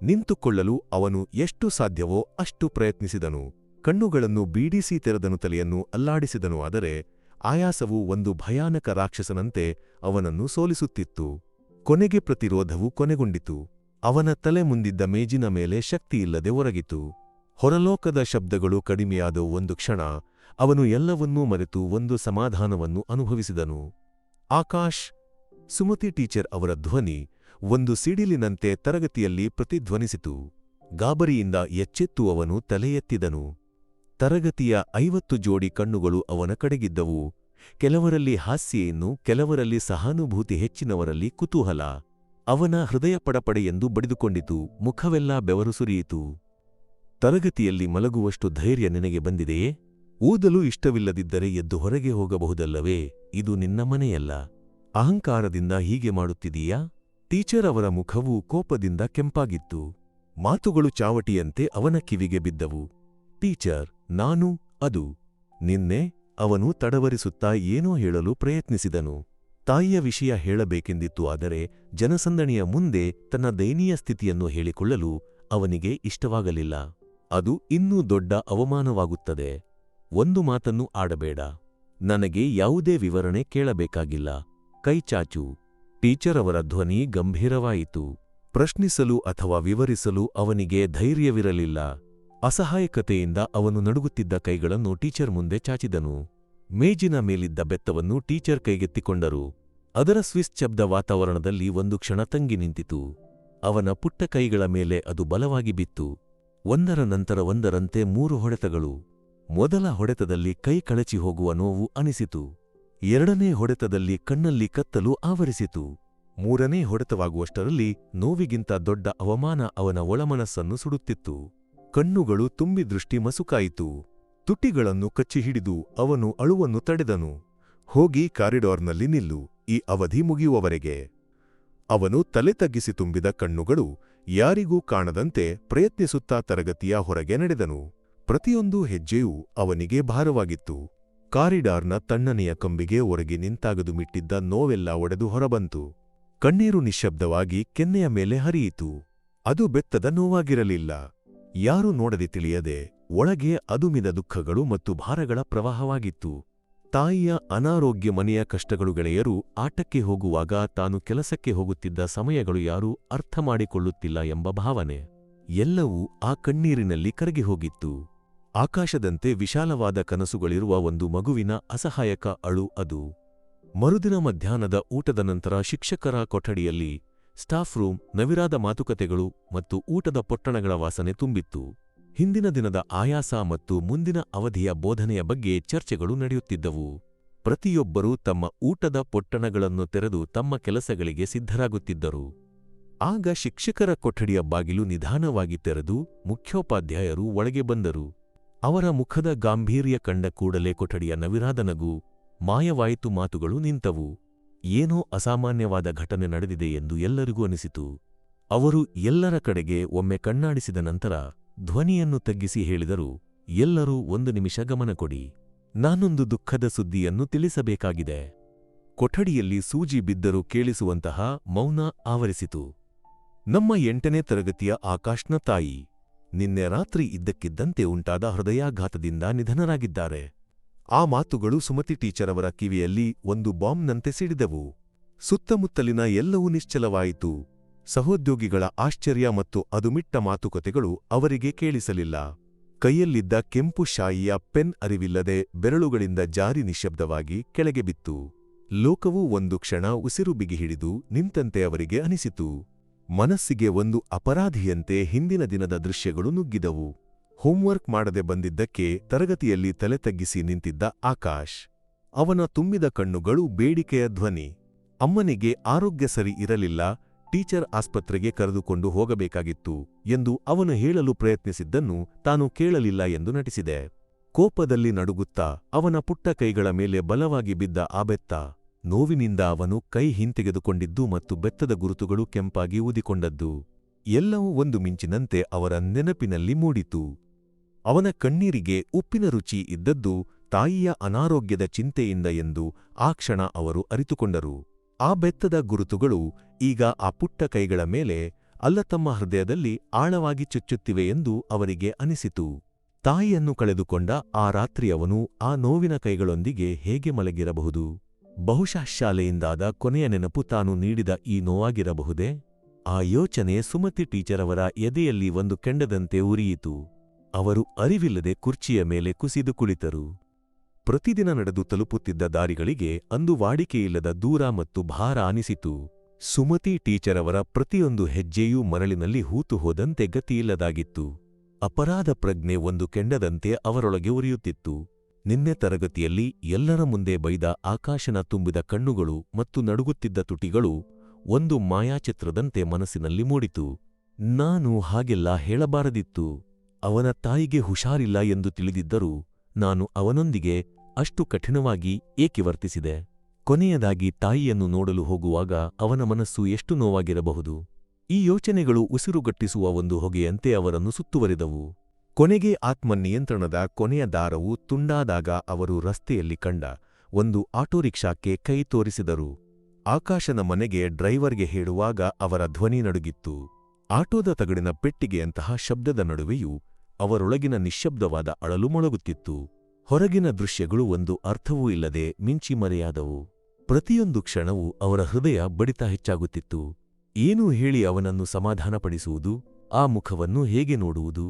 ನಿಂತುಕೊಳ್ಳಲು ಅವನು ಎಷ್ಟು ಸಾಧ್ಯವೋ ಅಷ್ಟು ಪ್ರಯತ್ನಿಸಿದನು. ಕಣ್ಣುಗಳನ್ನು ಬೀಡಿಸಿ ತೆರೆದನು, ತಲೆಯನ್ನು ಅಲ್ಲಾಡಿಸಿದನು, ಆದರೆ ಆಯಾಸವು ಒಂದು ಭಯಾನಕ ರಾಕ್ಷಸನಂತೆ ಅವನನ್ನು ಸೋಲಿಸುತ್ತಿತ್ತು. ಕೊನೆಗೆ ಪ್ರತಿರೋಧವು ಕೊನೆಗೊಂಡಿತು. ಅವನ ತಲೆ ಮುಂದಿದ್ದ ಮೇಜಿನ ಮೇಲೆ ಶಕ್ತಿಯಿಲ್ಲದೆ ಒರಗಿತು. ಹೊರಲೋಕದ ಶಬ್ದಗಳು ಕಡಿಮೆಯಾದ ಒಂದು ಕ್ಷಣ, ಅವನು ಎಲ್ಲವನ್ನೂ ಮರೆತು ಒಂದು ಸಮಾಧಾನವನ್ನು ಅನುಭವಿಸಿದನು. ಆಕಾಶ್, ಸುಮತಿ ಟೀಚರ್ ಅವರ ಧ್ವನಿ, ಒಂದು ಸಿಡಿಲಿನಂತೆ ತರಗತಿಯಲ್ಲಿ ಪ್ರತಿಧ್ವನಿಸಿತು. ಗಾಬರಿಯಿಂದ ಎಚ್ಚೆತ್ತು ಅವನು ತಲೆ ಎತ್ತಿದನು ತರಗತಿಯ ಐವತ್ತು ಜೋಡಿ ಕಣ್ಣುಗಳು ಅವನ ಕಡೆಗಿದ್ದವು. ಕೆಲವರಲ್ಲಿ ಹಾಸ್ಯೆಯನ್ನು, ಕೆಲವರಲ್ಲಿ ಸಹಾನುಭೂತಿ ಹೆಚ್ಚಿನವರಲ್ಲಿ ಕುತೂಹಲ. ಅವನ ಹೃದಯ ಪಡಪಡೆ ಎಂದು ಬಡಿದುಕೊಂಡಿತು, ಮುಖವೆಲ್ಲ ಬೆವರು ಸುರಿಯಿತು. ತರಗತಿಯಲ್ಲಿ ಮಲಗುವಷ್ಟು ಧೈರ್ಯ ನಿನಗೆ ಬಂದಿದೆಯೇ? ಓದಲು ಇಷ್ಟವಿಲ್ಲದಿದ್ದರೆ ಎದ್ದು ಹೊರಗೆ ಹೋಗಬಹುದಲ್ಲವೇ? ಇದು ನಿನ್ನ ಮನೆಯಲ್ಲ. ಅಹಂಕಾರದಿಂದ ಹೀಗೆ ಮಾಡುತ್ತಿದೀಯಾ ಟೀಚರ್ ಅವರ ಮುಖವು ಕೋಪದಿಂದ ಕೆಂಪಾಗಿತ್ತು. ಮಾತುಗಳು ಚಾವಟಿಯಂತೆ ಅವನ ಕಿವಿಗೆ ಬಿದ್ದವು. ಟೀಚರ್, ನಾನು, ಅದು. ನಿನ್ನೆ ಅವನು ತಡವರಿಸುತ್ತಾ ಏನೋ ಹೇಳಲು ಪ್ರಯತ್ನಿಸಿದನು. ತಾಯಿಯ ವಿಷಯ ಹೇಳಬೇಕೆಂದಿತ್ತು ಆದರೆ ಜನಸಂದಣಿಯ ಮುಂದೆ ತನ್ನ ದಯನೀಯ ಸ್ಥಿತಿಯನ್ನು ಹೇಳಿಕೊಳ್ಳಲು ಅವನಿಗೆ ಇಷ್ಟವಾಗಲಿಲ್ಲ. ಅದು ಇನ್ನೂ ದೊಡ್ಡ ಅವಮಾನವಾಗುತ್ತದೆ. ಒಂದು ಮಾತನ್ನು ಆಡಬೇಡ. ನನಗೆ ಯಾವುದೇ ವಿವರಣೆ ಕೇಳಬೇಕಾಗಿಲ್ಲ. ಕೈಚಾಚು ಟೀಚರ್ ಅವರ ಧ್ವನಿ ಗಂಭೀರವಾಯಿತು. ಪ್ರಶ್ನಿಸಲು ಅಥವಾ ವಿವರಿಸಲು ಅವನಿಗೆ ಧೈರ್ಯವಿರಲಿಲ್ಲ. ಅಸಹಾಯಕತೆಯಿಂದ ಅವನು ನಡುಗುತ್ತಿದ್ದ ಕೈಗಳನ್ನು ಟೀಚರ್ ಮುಂದೆ ಚಾಚಿದನು. ಮೇಜಿನ ಮೇಲಿದ್ದ ಬೆತ್ತವನ್ನು ಟೀಚರ್ ಕೈಗೆತ್ತಿಕೊಂಡರು. ಅದರ ಸ್ವಿಸ್ ಶಬ್ದ ವಾತಾವರಣದಲ್ಲಿ ಒಂದು ಕ್ಷಣ ತಂಗಿ ನಿಂತಿತು. ಅವನ ಪುಟ್ಟ ಕೈಗಳ ಮೇಲೆ ಅದು ಬಲವಾಗಿ ಬಿತ್ತು. ಒಂದರ ನಂತರ ಒಂದರಂತೆ ಮೂರು ಹೊಡೆತಗಳು. ಮೊದಲ ಹೊಡೆತದಲ್ಲಿ ಕೈ ಕಳಚಿ ಹೋಗುವ ನೋವು ಅನಿಸಿತು. ಎರಡನೇ ಹೊಡೆತದಲ್ಲಿ ಕಣ್ಣಲ್ಲಿ ಕತ್ತಲು ಆವರಿಸಿತು. ಮೂರನೇ ಹೊಡೆತವಾಗುವಷ್ಟರಲ್ಲಿ ನೋವಿಗಿಂತ ದೊಡ್ಡ ಅವಮಾನ ಅವನ ಒಳಮನಸ್ಸನ್ನು ಸುಡುತ್ತಿತ್ತು. ಕಣ್ಣುಗಳು ತುಂಬಿ ದೃಷ್ಟಿ ಮಸುಕಾಯಿತು. ತುಟಿಗಳನ್ನು ಕಚ್ಚಿ ಹಿಡಿದು ಅವನು ಅಳುವನ್ನು ತಡೆದನು. ಹೋಗಿ ಕಾರಿಡಾರ್ನಲ್ಲಿ ನಿಲ್ಲು, ಈ ಅವಧಿ ಮುಗಿಯುವವರೆಗೆ. ಅವನು ತಲೆ ತಗ್ಗಿಸಿ ತುಂಬಿದ ಕಣ್ಣುಗಳು ಯಾರಿಗೂ ಕಾಣದಂತೆ ಪ್ರಯತ್ನಿಸುತ್ತಾ ತರಗತಿಯ ಹೊರಗೆ ನಡೆದನು. ಪ್ರತಿಯೊಂದು ಹೆಜ್ಜೆಯೂ ಅವನಿಗೆ ಭಾರವಾಗಿತ್ತು. ಕಾರಿಡಾರ್ನ ತಣ್ಣನೆಯ ಕಂಬಿಗೆ ಒರಗಿ ನಿಂತಾಗದು ಮಿಟ್ಟಿದ್ದ ನೋವೆಲ್ಲ ಒಡೆದು ಹೊರಬಂತು. ಕಣ್ಣೀರು ನಿಶ್ಶಬ್ದವಾಗಿ ಕೆನ್ನೆಯ ಮೇಲೆ ಹರಿಯಿತು. ಅದು ಬೆತ್ತದ ನೋವಾಗಿರಲಿಲ್ಲ. ಯಾರೂ ನೋಡದೆ ತಿಳಿಯದೆ ಒಳಗೆ ಅದುಮಿದ ದುಃಖಗಳು ಮತ್ತು ಭಾರಗಳ ಪ್ರವಾಹವಾಗಿತ್ತು. ತಾಯಿಯ ಅನಾರೋಗ್ಯ ಮನೆಯ ಕಷ್ಟಗಳು ಗೆಳೆಯರು ಆಟಕ್ಕೆ ಹೋಗುವಾಗ ತಾನು ಕೆಲಸಕ್ಕೆ ಹೋಗುತ್ತಿದ್ದ ಸಮಯಗಳು ಯಾರೂ ಅರ್ಥ ಮಾಡಿಕೊಳ್ಳುತ್ತಿಲ್ಲ ಎಂಬ ಭಾವನೆ. ಎಲ್ಲವೂ ಆ ಕಣ್ಣೀರಿನಲ್ಲಿ ಕರಗಿ ಹೋಗಿತ್ತು. ಆಕಾಶದಂತೆ ವಿಶಾಲವಾದ ಕನಸುಗಳಿರುವ ಒಂದು ಮಗುವಿನ ಅಸಹಾಯಕ ಅಳು ಅದು. ಮರುದಿನ ಮಧ್ಯಾಹ್ನದ ಊಟದ ನಂತರ ಶಿಕ್ಷಕರ ಕೊಠಡಿಯಲ್ಲಿ ಸ್ಟಾಫ್ ರೂಮ್ ನವಿರಾದ ಮಾತುಕತೆಗಳು ಮತ್ತು ಊಟದ ಪೊಟ್ಟಣಗಳ ವಾಸನೆ ತುಂಬಿತ್ತು. ಹಿಂದಿನ ದಿನದ ಆಯಾಸ ಮತ್ತು ಮುಂದಿನ ಅವಧಿಯ ಬೋಧನೆಯ ಬಗ್ಗೆ ಚರ್ಚೆಗಳು ನಡೆಯುತ್ತಿದ್ದವು. ಪ್ರತಿಯೊಬ್ಬರೂ ತಮ್ಮ ಊಟದ ಪೊಟ್ಟಣಗಳನ್ನು ತೆರೆದು ತಮ್ಮ ಕೆಲಸಗಳಿಗೆ ಸಿದ್ಧರಾಗುತ್ತಿದ್ದರು. ಆಗ ಶಿಕ್ಷಕರ ಕೊಠಡಿಯ ಬಾಗಿಲು ನಿಧಾನವಾಗಿ ತೆರೆದು ಮುಖ್ಯೋಪಾಧ್ಯಾಯರು ಒಳಗೆ ಬಂದರು. ಅವರ ಮುಖದ ಗಾಂಭೀರ್ಯ ಕಂಡ ಕೂಡಲೇ ಕೊಠಡಿಯ ನವಿರಾದ ನಗು, ಮಾಯವಾಯಿತು ಮಾತುಗಳು ನಿಂತವು. ಏನೋ ಅಸಾಮಾನ್ಯವಾದ ಘಟನೆ ನಡೆದಿದೆ ಎಂದು ಎಲ್ಲರಿಗೂ ಅನಿಸಿತು. ಅವರು ಎಲ್ಲರ ಕಡೆಗೆ ಒಮ್ಮೆ ಕಣ್ಣಾಡಿಸಿದ ನಂತರ ಧ್ವನಿಯನ್ನು ತಗ್ಗಿಸಿ ಹೇಳಿದರು, ಎಲ್ಲರೂ ಒಂದು ನಿಮಿಷ ಗಮನ ಕೊಡಿ, ನಾನೊಂದು ದುಃಖದ ಸುದ್ದಿಯನ್ನು ತಿಳಿಸಬೇಕಾಗಿದೆ ಕೊಠಡಿಯಲ್ಲಿ ಸೂಜಿ ಬಿದ್ದರೂ ಕೇಳಿಸುವಂತಹ ಮೌನ ಆವರಿಸಿತು. ನಮ್ಮ ಎಂಟನೇ ತರಗತಿಯ ಆಕಾಶ್ನ ತಾಯಿ ನಿನ್ನೆ ರಾತ್ರಿ ಇದ್ದಕ್ಕಿದ್ದಂತೆ ಉಂಟಾದ ಹೃದಯಾಘಾತದಿಂದ ನಿಧನರಾಗಿದ್ದಾರೆ. ಆ ಮಾತುಗಳು ಸುಮತಿ ಟೀಚರವರ ಕಿವಿಯಲ್ಲಿ ಒಂದು ಬಾಂಬ್ನಂತೆ ಸಿಡಿದವು. ಸುತ್ತಮುತ್ತಲಿನ ಎಲ್ಲವೂ ನಿಶ್ಚಲವಾಯಿತು. ಸಹೋದ್ಯೋಗಿಗಳ ಆಶ್ಚರ್ಯ ಮತ್ತು ಅದುಮಿಟ್ಟ ಮಾತುಕತೆಗಳು ಅವರಿಗೆ ಕೇಳಿಸಲಿಲ್ಲ. ಕೈಯಲ್ಲಿದ್ದ ಕೆಂಪು ಶಾಯಿಯ ಪೆನ್ ಅರಿವಿಲ್ಲದೆ ಬೆರಳುಗಳಿಂದ ಜಾರಿ ನಿಶಬ್ದವಾಗಿ ಕೆಳಗೆ ಬಿತ್ತು. ಲೋಕವು ಒಂದು ಕ್ಷಣ ಉಸಿರು ಬಿಗಿಹಿಡಿದು ನಿಂತಂತೆ ಅವರಿಗೆ ಅನಿಸಿತು. ಮನಸ್ಸಿಗೆ ಒಂದು ಅಪರಾಧಿಯಂತೆ ಹಿಂದಿನ ದಿನದ ದೃಶ್ಯಗಳು ನುಗ್ಗಿದವು. ಹೋಂವರ್ಕ್ ಮಾಡದೆ ಬಂದಿದ್ದಕ್ಕೆ ತರಗತಿಯಲ್ಲಿ ತಲೆ ತಗ್ಗಿಸಿ ನಿಂತಿದ್ದ ಆಕಾಶ್. ಅವನ ತುಂಬಿದ ಕಣ್ಣುಗಳು ಬೇಡಿಕೆಯ ಧ್ವನಿ. ಅಮ್ಮನಿಗೆ ಆರೋಗ್ಯ ಸರಿ ಇರಲಿಲ್ಲ, ಟೀಚರ್ ಆಸ್ಪತ್ರೆಗೆ ಕರೆದುಕೊಂಡು ಹೋಗಬೇಕಾಗಿತ್ತು ಎಂದು ಅವನು ಹೇಳಲು ಪ್ರಯತ್ನಿಸಿದ್ದನ್ನು ತಾನು ಕೇಳಲಿಲ್ಲ ಎಂದು ನಟಿಸಿದೆ. ಕೋಪದಲ್ಲಿ ನಡುಗುತ್ತಾ ಅವನ ಪುಟ್ಟ ಕೈಗಳ ಮೇಲೆ ಬಲವಾಗಿ ಬಿದ್ದ ಆ ಬೆತ್ತ, ನೋವಿನಿಂದ ಅವನು ಕೈ ಹಿಂತೆಗೆದುಕೊಂಡಿದ್ದು ಮತ್ತು ಬೆತ್ತದ ಗುರುತುಗಳು ಕೆಂಪಾಗಿ ಊದಿಕೊಂಡದ್ದು. ಎಲ್ಲವೂ ಒಂದು ಮಿಂಚಿನಂತೆ ಅವರ ನೆನಪಿನಲ್ಲಿ ಮೂಡಿತು. ಅವನ ಕಣ್ಣೀರಿಗೆ ಉಪ್ಪಿನ ರುಚಿ ಇದ್ದದ್ದು ತಾಯಿಯ ಅನಾರೋಗ್ಯದ ಚಿಂತೆಯಿಂದ ಎಂದು ಆ ಕ್ಷಣ ಅವರು ಅರಿತುಕೊಂಡರು. ಆ ಬೆತ್ತದ ಗುರುತುಗಳು ಈಗ ಆ ಪುಟ್ಟ ಕೈಗಳ ಮೇಲೆ ಅಲ್ಲ ತಮ್ಮ ಹೃದಯದಲ್ಲಿ ಆಳವಾಗಿ ಚುಚ್ಚುತ್ತಿವೆ ಎಂದು ಅವರಿಗೆ ಅನಿಸಿತು. ತಾಯಿಯನ್ನು ಕಳೆದುಕೊಂಡ ಆ ರಾತ್ರಿಯವನು ಆ ನೋವಿನ ಕೈಗಳೊಂದಿಗೆ ಹೇಗೆ ಮಲಗಿರಬಹುದು? ಬಹುಶಃ ಶಾಲೆಯಿಂದಾದ ಕೊನೆಯ ನೆನಪು ತಾನು ನೀಡಿದ ಈ ನೋವಾಗಿರಬಹುದೇ? ಆ ಯೋಚನೆ ಸುಮತಿ ಟೀಚರ್ ಅವರ ಎದೆಯಲ್ಲಿ ಒಂದು ಕೆಂಡದಂತೆ ಉರಿಯಿತು. ಅವರು ಅರಿವಿಲ್ಲದೆ ಕುರ್ಚಿಯ ಮೇಲೆ ಕುಸಿದು ಕುಳಿತರು. ಪ್ರತಿದಿನ ನಡೆದು ತಲುಪುತ್ತಿದ್ದ ದಾರಿಗಳಿಗೆ ಅಂದು ವಾಡಿಕೆಯಿಲ್ಲದ ದೂರ ಮತ್ತು ಭಾರ ಅನಿಸಿತು. ಸುಮತಿ ಟೀಚರವರ ಪ್ರತಿಯೊಂದು ಹೆಜ್ಜೆಯೂ ಮರಳಿನಲ್ಲಿ ಹೂತು ಹೋದಂತೆ ಗತಿಯಿಲ್ಲದಾಗಿತ್ತು. ಅಪರಾಧ ಪ್ರಜ್ಞೆ ಒಂದು ಕೆಂಡದಂತೆ ಅವರೊಳಗೆ ಉರಿಯುತ್ತಿತ್ತು. ನಿನ್ನೆ ತರಗತಿಯಲ್ಲಿ ಎಲ್ಲರ ಮುಂದೆ ಬೈದ ಆಕಾಶನ ತುಂಬಿದ ಕಣ್ಣುಗಳು ಮತ್ತು ನಡುಗುತ್ತಿದ್ದ ತುಟಿಗಳು ಒಂದು ಮಾಯಾಚಿತ್ರದಂತೆ ಮನಸ್ಸಿನಲ್ಲಿ ಮೂಡಿತು. ನಾನು ಹಾಗೆಲ್ಲ ಹೇಳಬಾರದಿತ್ತು. ಅವನ ತಾಯಿಗೆ ಹುಷಾರಿಲ್ಲ ಎಂದು ತಿಳಿದಿದ್ದರೂ ನಾನು ಅವನೊಂದಿಗೆ ಅಷ್ಟು ಕಠಿಣವಾಗಿ ಏಕೆ ವರ್ತಿಸಿದೆ? ಕೊನೆಯದಾಗಿ ತಾಯಿಯನ್ನು ನೋಡಲು ಹೋಗುವಾಗ ಅವನ ಮನಸ್ಸು ಎಷ್ಟು ನೋವಾಗಿರಬಹುದು? ಈ ಯೋಚನೆಗಳು ಉಸಿರುಗಟ್ಟಿಸುವ ಒಂದು ಹೊಗೆಯಂತೆ ಅವರನ್ನು ಸುತ್ತುವರಿದವು. ಕೊನೆಗೆ ಆತ್ಮನಿಯಂತ್ರಣದ ಕೊನೆಯ ದಾರವು ತುಂಡಾದಾಗ ಅವರು ರಸ್ತೆಯಲ್ಲಿ ಕಂಡ ಒಂದು ಆಟೋ ರಿಕ್ಷಾಕ್ಕೆ ಕೈ ತೋರಿಸಿದರು. ಆಕಾಶನ ಮನೆಗೆ ಡ್ರೈವರ್ಗೆ ಹೇಳುವಾಗ ಅವರ ಧ್ವನಿ ನಡುಗಿತ್ತು. ಆಟೋದ ತಗಡಿನ ಪೆಟ್ಟಿಗೆಯಂತಹ ಶಬ್ದದ ನಡುವೆಯೂ ಅವರೊಳಗಿನ ನಿಶ್ಶಬ್ದವಾದ ಅಳಲು ಮೊಳಗುತ್ತಿತ್ತು. ಹೊರಗಿನ ದೃಶ್ಯಗಳು ಒಂದು ಅರ್ಥವೂ ಇಲ್ಲದೆ ಮಿಂಚಿ ಮರೆಯಾದವು. ಪ್ರತಿಯೊಂದು ಕ್ಷಣವೂ ಅವರ ಹೃದಯ ಬಡಿತ ಹೆಚ್ಚಾಗುತ್ತಿತ್ತು. ಏನೂ ಹೇಳಿ ಅವನನ್ನು ಸಮಾಧಾನಪಡಿಸುವುದು, ಆ ಮುಖವನ್ನು ಹೇಗೆ ನೋಡುವುದು?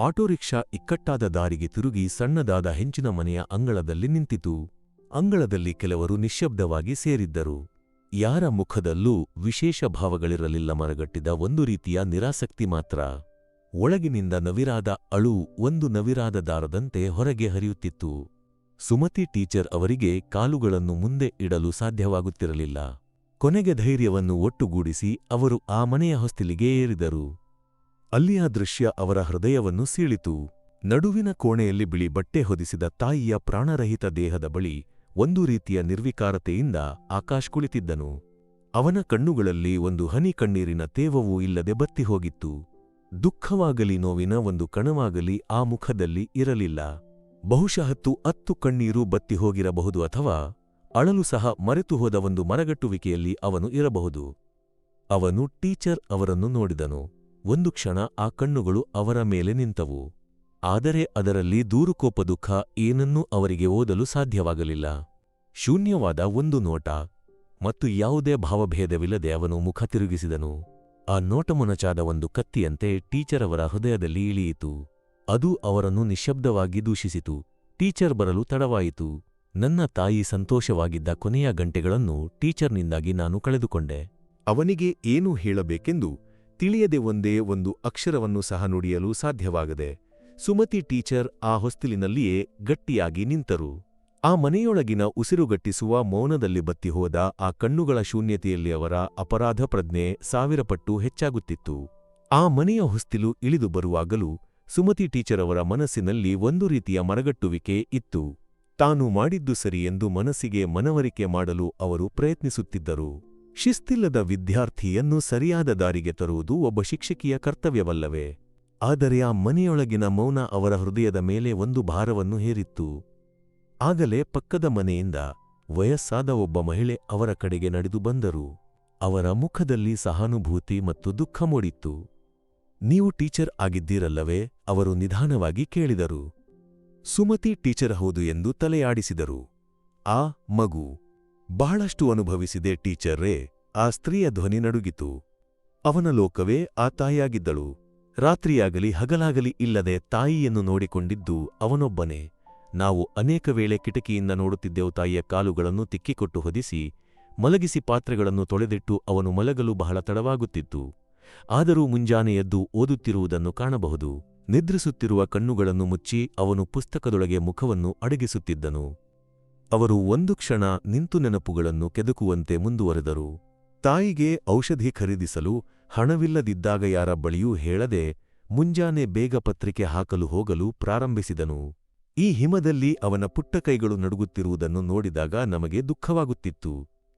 ಆಟೋರಿಕ್ಷಾ ಇಕ್ಕಟ್ಟಾದ ದಾರಿಗೆ ತಿರುಗಿ ಸಣ್ಣದಾದ ಹೆಂಚಿನ ಮನೆಯ ಅಂಗಳದಲ್ಲಿ ನಿಂತಿತು. ಅಂಗಳದಲ್ಲಿ ಕೆಲವರು ನಿಶ್ಶಬ್ದವಾಗಿ ಸೇರಿದ್ದರು. ಯಾರ ಮುಖದಲ್ಲೂ ವಿಶೇಷ ಭಾವಗಳಿರಲಿಲ್ಲ ಮರಗಟ್ಟಿದ ಒಂದು ರೀತಿಯ ನಿರಾಸಕ್ತಿ ಮಾತ್ರ. ಒಳಗಿನಿಂದ ನವಿರಾದ ಅಳು ಒಂದು ನವಿರಾದ ದಾರದಂತೆ ಹೊರಗೆ ಹರಿಯುತ್ತಿತ್ತು. ಸುಮತಿ ಟೀಚರ್ ಅವರಿಗೆ ಕಾಲುಗಳನ್ನು ಮುಂದೆ ಇಡಲು ಸಾಧ್ಯವಾಗುತ್ತಿರಲಿಲ್ಲ. ಕೊನೆಗೆ ಧೈರ್ಯವನ್ನು ಒಟ್ಟುಗೂಡಿಸಿ ಅವರು ಆ ಮನೆಯ ಹೊಸ್ತಿಲಿಗೆ ಏರಿದರು. ಅಲ್ಲಿಯ ದೃಶ್ಯ ಅವರ ಹೃದಯವನ್ನು ಸೀಳಿತು. ನಡುವಿನ ಕೋಣೆಯಲ್ಲಿ ಬಿಳಿ ಬಟ್ಟೆ ಹೊದಿಸಿದ ತಾಯಿಯ ಪ್ರಾಣರಹಿತ ದೇಹದ ಬಳಿ ಒಂದು ರೀತಿಯ ನಿರ್ವಿಕಾರತೆಯಿಂದ ಆಕಾಶ್ ಕುಳಿತಿದ್ದನು. ಅವನ ಕಣ್ಣುಗಳಲ್ಲಿ ಒಂದು ಹನಿ ಕಣ್ಣೀರಿನ ತೇವವೂ ಇಲ್ಲದೆ ಬತ್ತಿ ಹೋಗಿತ್ತು ದುಃಖವಾಗಲಿ ನೋವಿನ ಒಂದು ಕಣವಾಗಲಿ ಆ ಮುಖದಲ್ಲಿ ಇರಲಿಲ್ಲ. ಬಹುಶಃತ್ತು ಅತ್ತು ಕಣ್ಣೀರು ಬತ್ತಿ ಹೋಗಿರಬಹುದು ಅಥವಾ ಅಳಲು ಸಹ ಮರೆತು ಹೋದ ಒಂದು ಮರಗಟ್ಟುವಿಕೆಯಲ್ಲಿ ಅವನು ಇರಬಹುದು. ಅವನು ಟೀಚರ್ ಅವರನ್ನು ನೋಡಿದನು. ಒಂದು ಕ್ಷಣ ಆ ಕಣ್ಣುಗಳು ಅವರ ಮೇಲೆ ನಿಂತವು. ಆದರೆ ಅದರಲ್ಲಿ ದೂರುಕೋಪ ದುಃಖ ಏನನ್ನೂ ಅವರಿಗೆ ಓದಲು ಸಾಧ್ಯವಾಗಲಿಲ್ಲ. ಶೂನ್ಯವಾದ ಒಂದು ನೋಟ ಮತ್ತು ಯಾವುದೇ ಭಾವಭೇದವಿಲ್ಲದೆ ಅವನು ಮುಖ ತಿರುಗಿಸಿದನು. ಆ ನೋಟಮೊನಚಾದ ಒಂದು ಕತ್ತಿಯಂತೆ ಟೀಚರವರ ಹೃದಯದಲ್ಲಿ ಇಳಿಯಿತು. ಅದು ಅವರನ್ನು ನಿಶ್ಶಬ್ದವಾಗಿ ದೂಷಿಸಿತು. ಟೀಚರ್ ಬರಲು ತಡವಾಯಿತು. ನನ್ನ ತಾಯಿ ಸಂತೋಷವಾಗಿದ್ದ ಕೊನೆಯ ಗಂಟೆಗಳನ್ನು ಟೀಚರ್ನಿಂದಾಗಿ ನಾನು ಕಳೆದುಕೊಂಡೆ. ಅವನಿಗೆ ಏನು ಹೇಳಬೇಕೆಂದು ತಿಳಿಯದೆ ಒಂದೇ ಒಂದು ಅಕ್ಷರವನ್ನು ಸಹ ನುಡಿಯಲು ಸಾಧ್ಯವಾಗದೆ ಸುಮತಿ ಟೀಚರ್ ಆ ಹೊಸ್ತಿಲಿನಲ್ಲಿಯೇ ಗಟ್ಟಿಯಾಗಿ ನಿಂತರು. ಆ ಮನೆಯೊಳಗಿನ ಉಸಿರುಗಟ್ಟಿಸುವ ಮೌನದಲ್ಲಿ ಬತ್ತಿಹೋದ ಆ ಕಣ್ಣುಗಳ ಶೂನ್ಯತೆಯಲ್ಲಿ ಅವರ ಅಪರಾಧ ಪ್ರಜ್ಞೆ ಸಾವಿರ ಪಟ್ಟು ಹೆಚ್ಚಾಗುತ್ತಿತ್ತು. ಆ ಮನೆಯ ಹೊಸ್ತಿಲು ಇಳಿದು ಬರುವಾಗಲೂ ಸುಮತಿ ಟೀಚರ್ ಅವರ ಮನಸ್ಸಿನಲ್ಲಿ ಒಂದು ರೀತಿಯ ಮರಗಟ್ಟುವಿಕೆ ಇತ್ತು. ತಾನು ಮಾಡಿದ್ದು ಸರಿ ಎಂದು ಮನಸ್ಸಿಗೆ ಮನವರಿಕೆ ಮಾಡಲು ಅವರು ಪ್ರಯತ್ನಿಸುತ್ತಿದ್ದರು. ಶಿಸ್ತಿಲ್ಲದ ವಿದ್ಯಾರ್ಥಿಯನ್ನು ಸರಿಯಾದ ದಾರಿಗೆ ತರುವುದು ಒಬ್ಬ ಶಿಕ್ಷಕಿಯ ಕರ್ತವ್ಯವಲ್ಲವೇ? ಆದರೆ ಆ ಮನೆಯೊಳಗಿನ ಮೌನ ಅವರ ಹೃದಯದ ಮೇಲೆ ಒಂದು ಭಾರವನ್ನು ಹೇರಿತ್ತು. ಆಗಲೇ ಪಕ್ಕದ ಮನೆಯಿಂದ ವಯಸ್ಸಾದ ಒಬ್ಬ ಮಹಿಳೆ ಅವರ ಕಡೆಗೆ ನಡೆದು ಬಂದರು. ಅವರ ಮುಖದಲ್ಲಿ ಸಹಾನುಭೂತಿ ಮತ್ತು ದುಃಖ ಮೂಡಿತ್ತು. ನೀವು ಟೀಚರ್ ಆಗಿದ್ದೀರಲ್ಲವೇ? ಅವರು ನಿಧಾನವಾಗಿ ಕೇಳಿದರು. ಸುಮತಿ ಟೀಚರ್ ಹೌದು ಎಂದು ತಲೆಯಾಡಿಸಿದರು. ಆ ಮಗು, ಬಹಳಷ್ಟು ಅನುಭವಿಸಿದೆ ಟೀಚರ್ರೇ, ಆ ಸ್ತ್ರೀಯ ಧ್ವನಿ ನಡುಗಿತು. ಅವನ ಲೋಕವೇ ಆ ತಾಯಿಯಾಗಿದ್ದಳು. ರಾತ್ರಿಯಾಗಲಿ ಹಗಲಾಗಲಿ ಇಲ್ಲದೆ ತಾಯಿಯನ್ನು ನೋಡಿಕೊಂಡಿದ್ದು ಅವನೊಬ್ಬನೇ. ನಾವು ಅನೇಕ ವೇಳೆ ಕಿಟಕಿಯಿಂದ ನೋಡುತ್ತಿದ್ದೆವು ತಾಯಿಯ ಕಾಲುಗಳನ್ನು ತಿಕ್ಕಿಕೊಟ್ಟು ಹೊದಿಸಿ, ಮಲಗಿಸಿ ಪಾತ್ರೆಗಳನ್ನು ತೊಳೆದಿಟ್ಟು ಅವನು ಮಲಗಲು ಬಹಳ ತಡವಾಗುತ್ತಿತ್ತು. ಆದರೂ ಮುಂಜಾನೆ ಎದ್ದು ಓದುತ್ತಿರುವುದನ್ನು ಕಾಣಬಹುದು. ನಿದ್ರಿಸುತ್ತಿರುವ ಕಣ್ಣುಗಳನ್ನು ಮುಚ್ಚಿ ಅವನು ಪುಸ್ತಕದೊಳಗೆ ಮುಖವನ್ನು ಅಡಗಿಸುತ್ತಿದ್ದನು. ಅವರು ಒಂದು ಕ್ಷಣ ನಿಂತು ನೆನಪುಗಳನ್ನು ಕೆದಕುವಂತೆ ಮುಂದುವರೆದರು. ತಾಯಿಗೆ ಔಷಧಿ ಖರೀದಿಸಲು ಹಣವಿಲ್ಲದಿದ್ದಾಗ ಯಾರ ಬಳಿಯೂ ಹೇಳದೆ ಮುಂಜಾನೆ ಬೇಗ ಪತ್ರಿಕೆ ಹಾಕಲು ಹೋಗಲು ಪ್ರಾರಂಭಿಸಿದನು. ಈ ಹಿಮದಲ್ಲಿ ಅವನ ಪುಟ್ಟ ಕೈಗಳು ನಡುಗುತ್ತಿರುವುದನ್ನು ನೋಡಿದಾಗ ನಮಗೆ ದುಃಖವಾಗುತ್ತಿತ್ತು.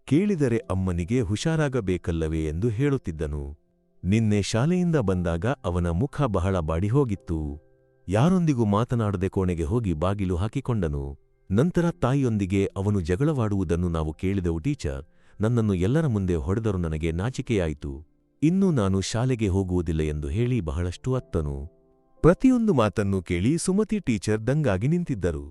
ಕೇಳಿದರೆ ಅಮ್ಮನಿಗೆ ಹುಷಾರಾಗಬೇಕಲ್ಲವೇ ಎಂದು ಹೇಳುತ್ತಿದ್ದನು. ನಿನ್ನೆ ಶಾಲೆಯಿಂದ ಬಂದಾಗ ಅವನ ಮುಖ ಬಹಳ ಬಾಡಿಹೋಗಿತ್ತು ಯಾರೊಂದಿಗೂ ಮಾತನಾಡದೆ ಕೋಣೆಗೆ ಹೋಗಿ ಬಾಗಿಲು ಹಾಕಿಕೊಂಡನು. ನಂತರ ತಾಯಿಯೊಂದಿಗೆ ಅವನು ಜಗಳವಾಡುವುದನ್ನು ನಾವು ಕೇಳಿದೆವು ಟೀಚರ್. ನನ್ನನ್ನು ಎಲ್ಲರ ಮುಂದೆ ಹೊಡೆದರು ನನಗೆ ನಾಚಿಕೆಯಾಯಿತು. ಇನ್ನೂ ನಾನು ಶಾಲೆಗೆ ಹೋಗುವುದಿಲ್ಲ ಎಂದು ಹೇಳಿ ಬಹಳಷ್ಟು ಅತ್ತನು. ಪ್ರತಿಯೊಂದು ಮಾತನ್ನು ಕೇಳಿ ಸುಮತಿ ಟೀಚರ್ ದಂಗಾಗಿ ನಿಂತಿದ್ದರು.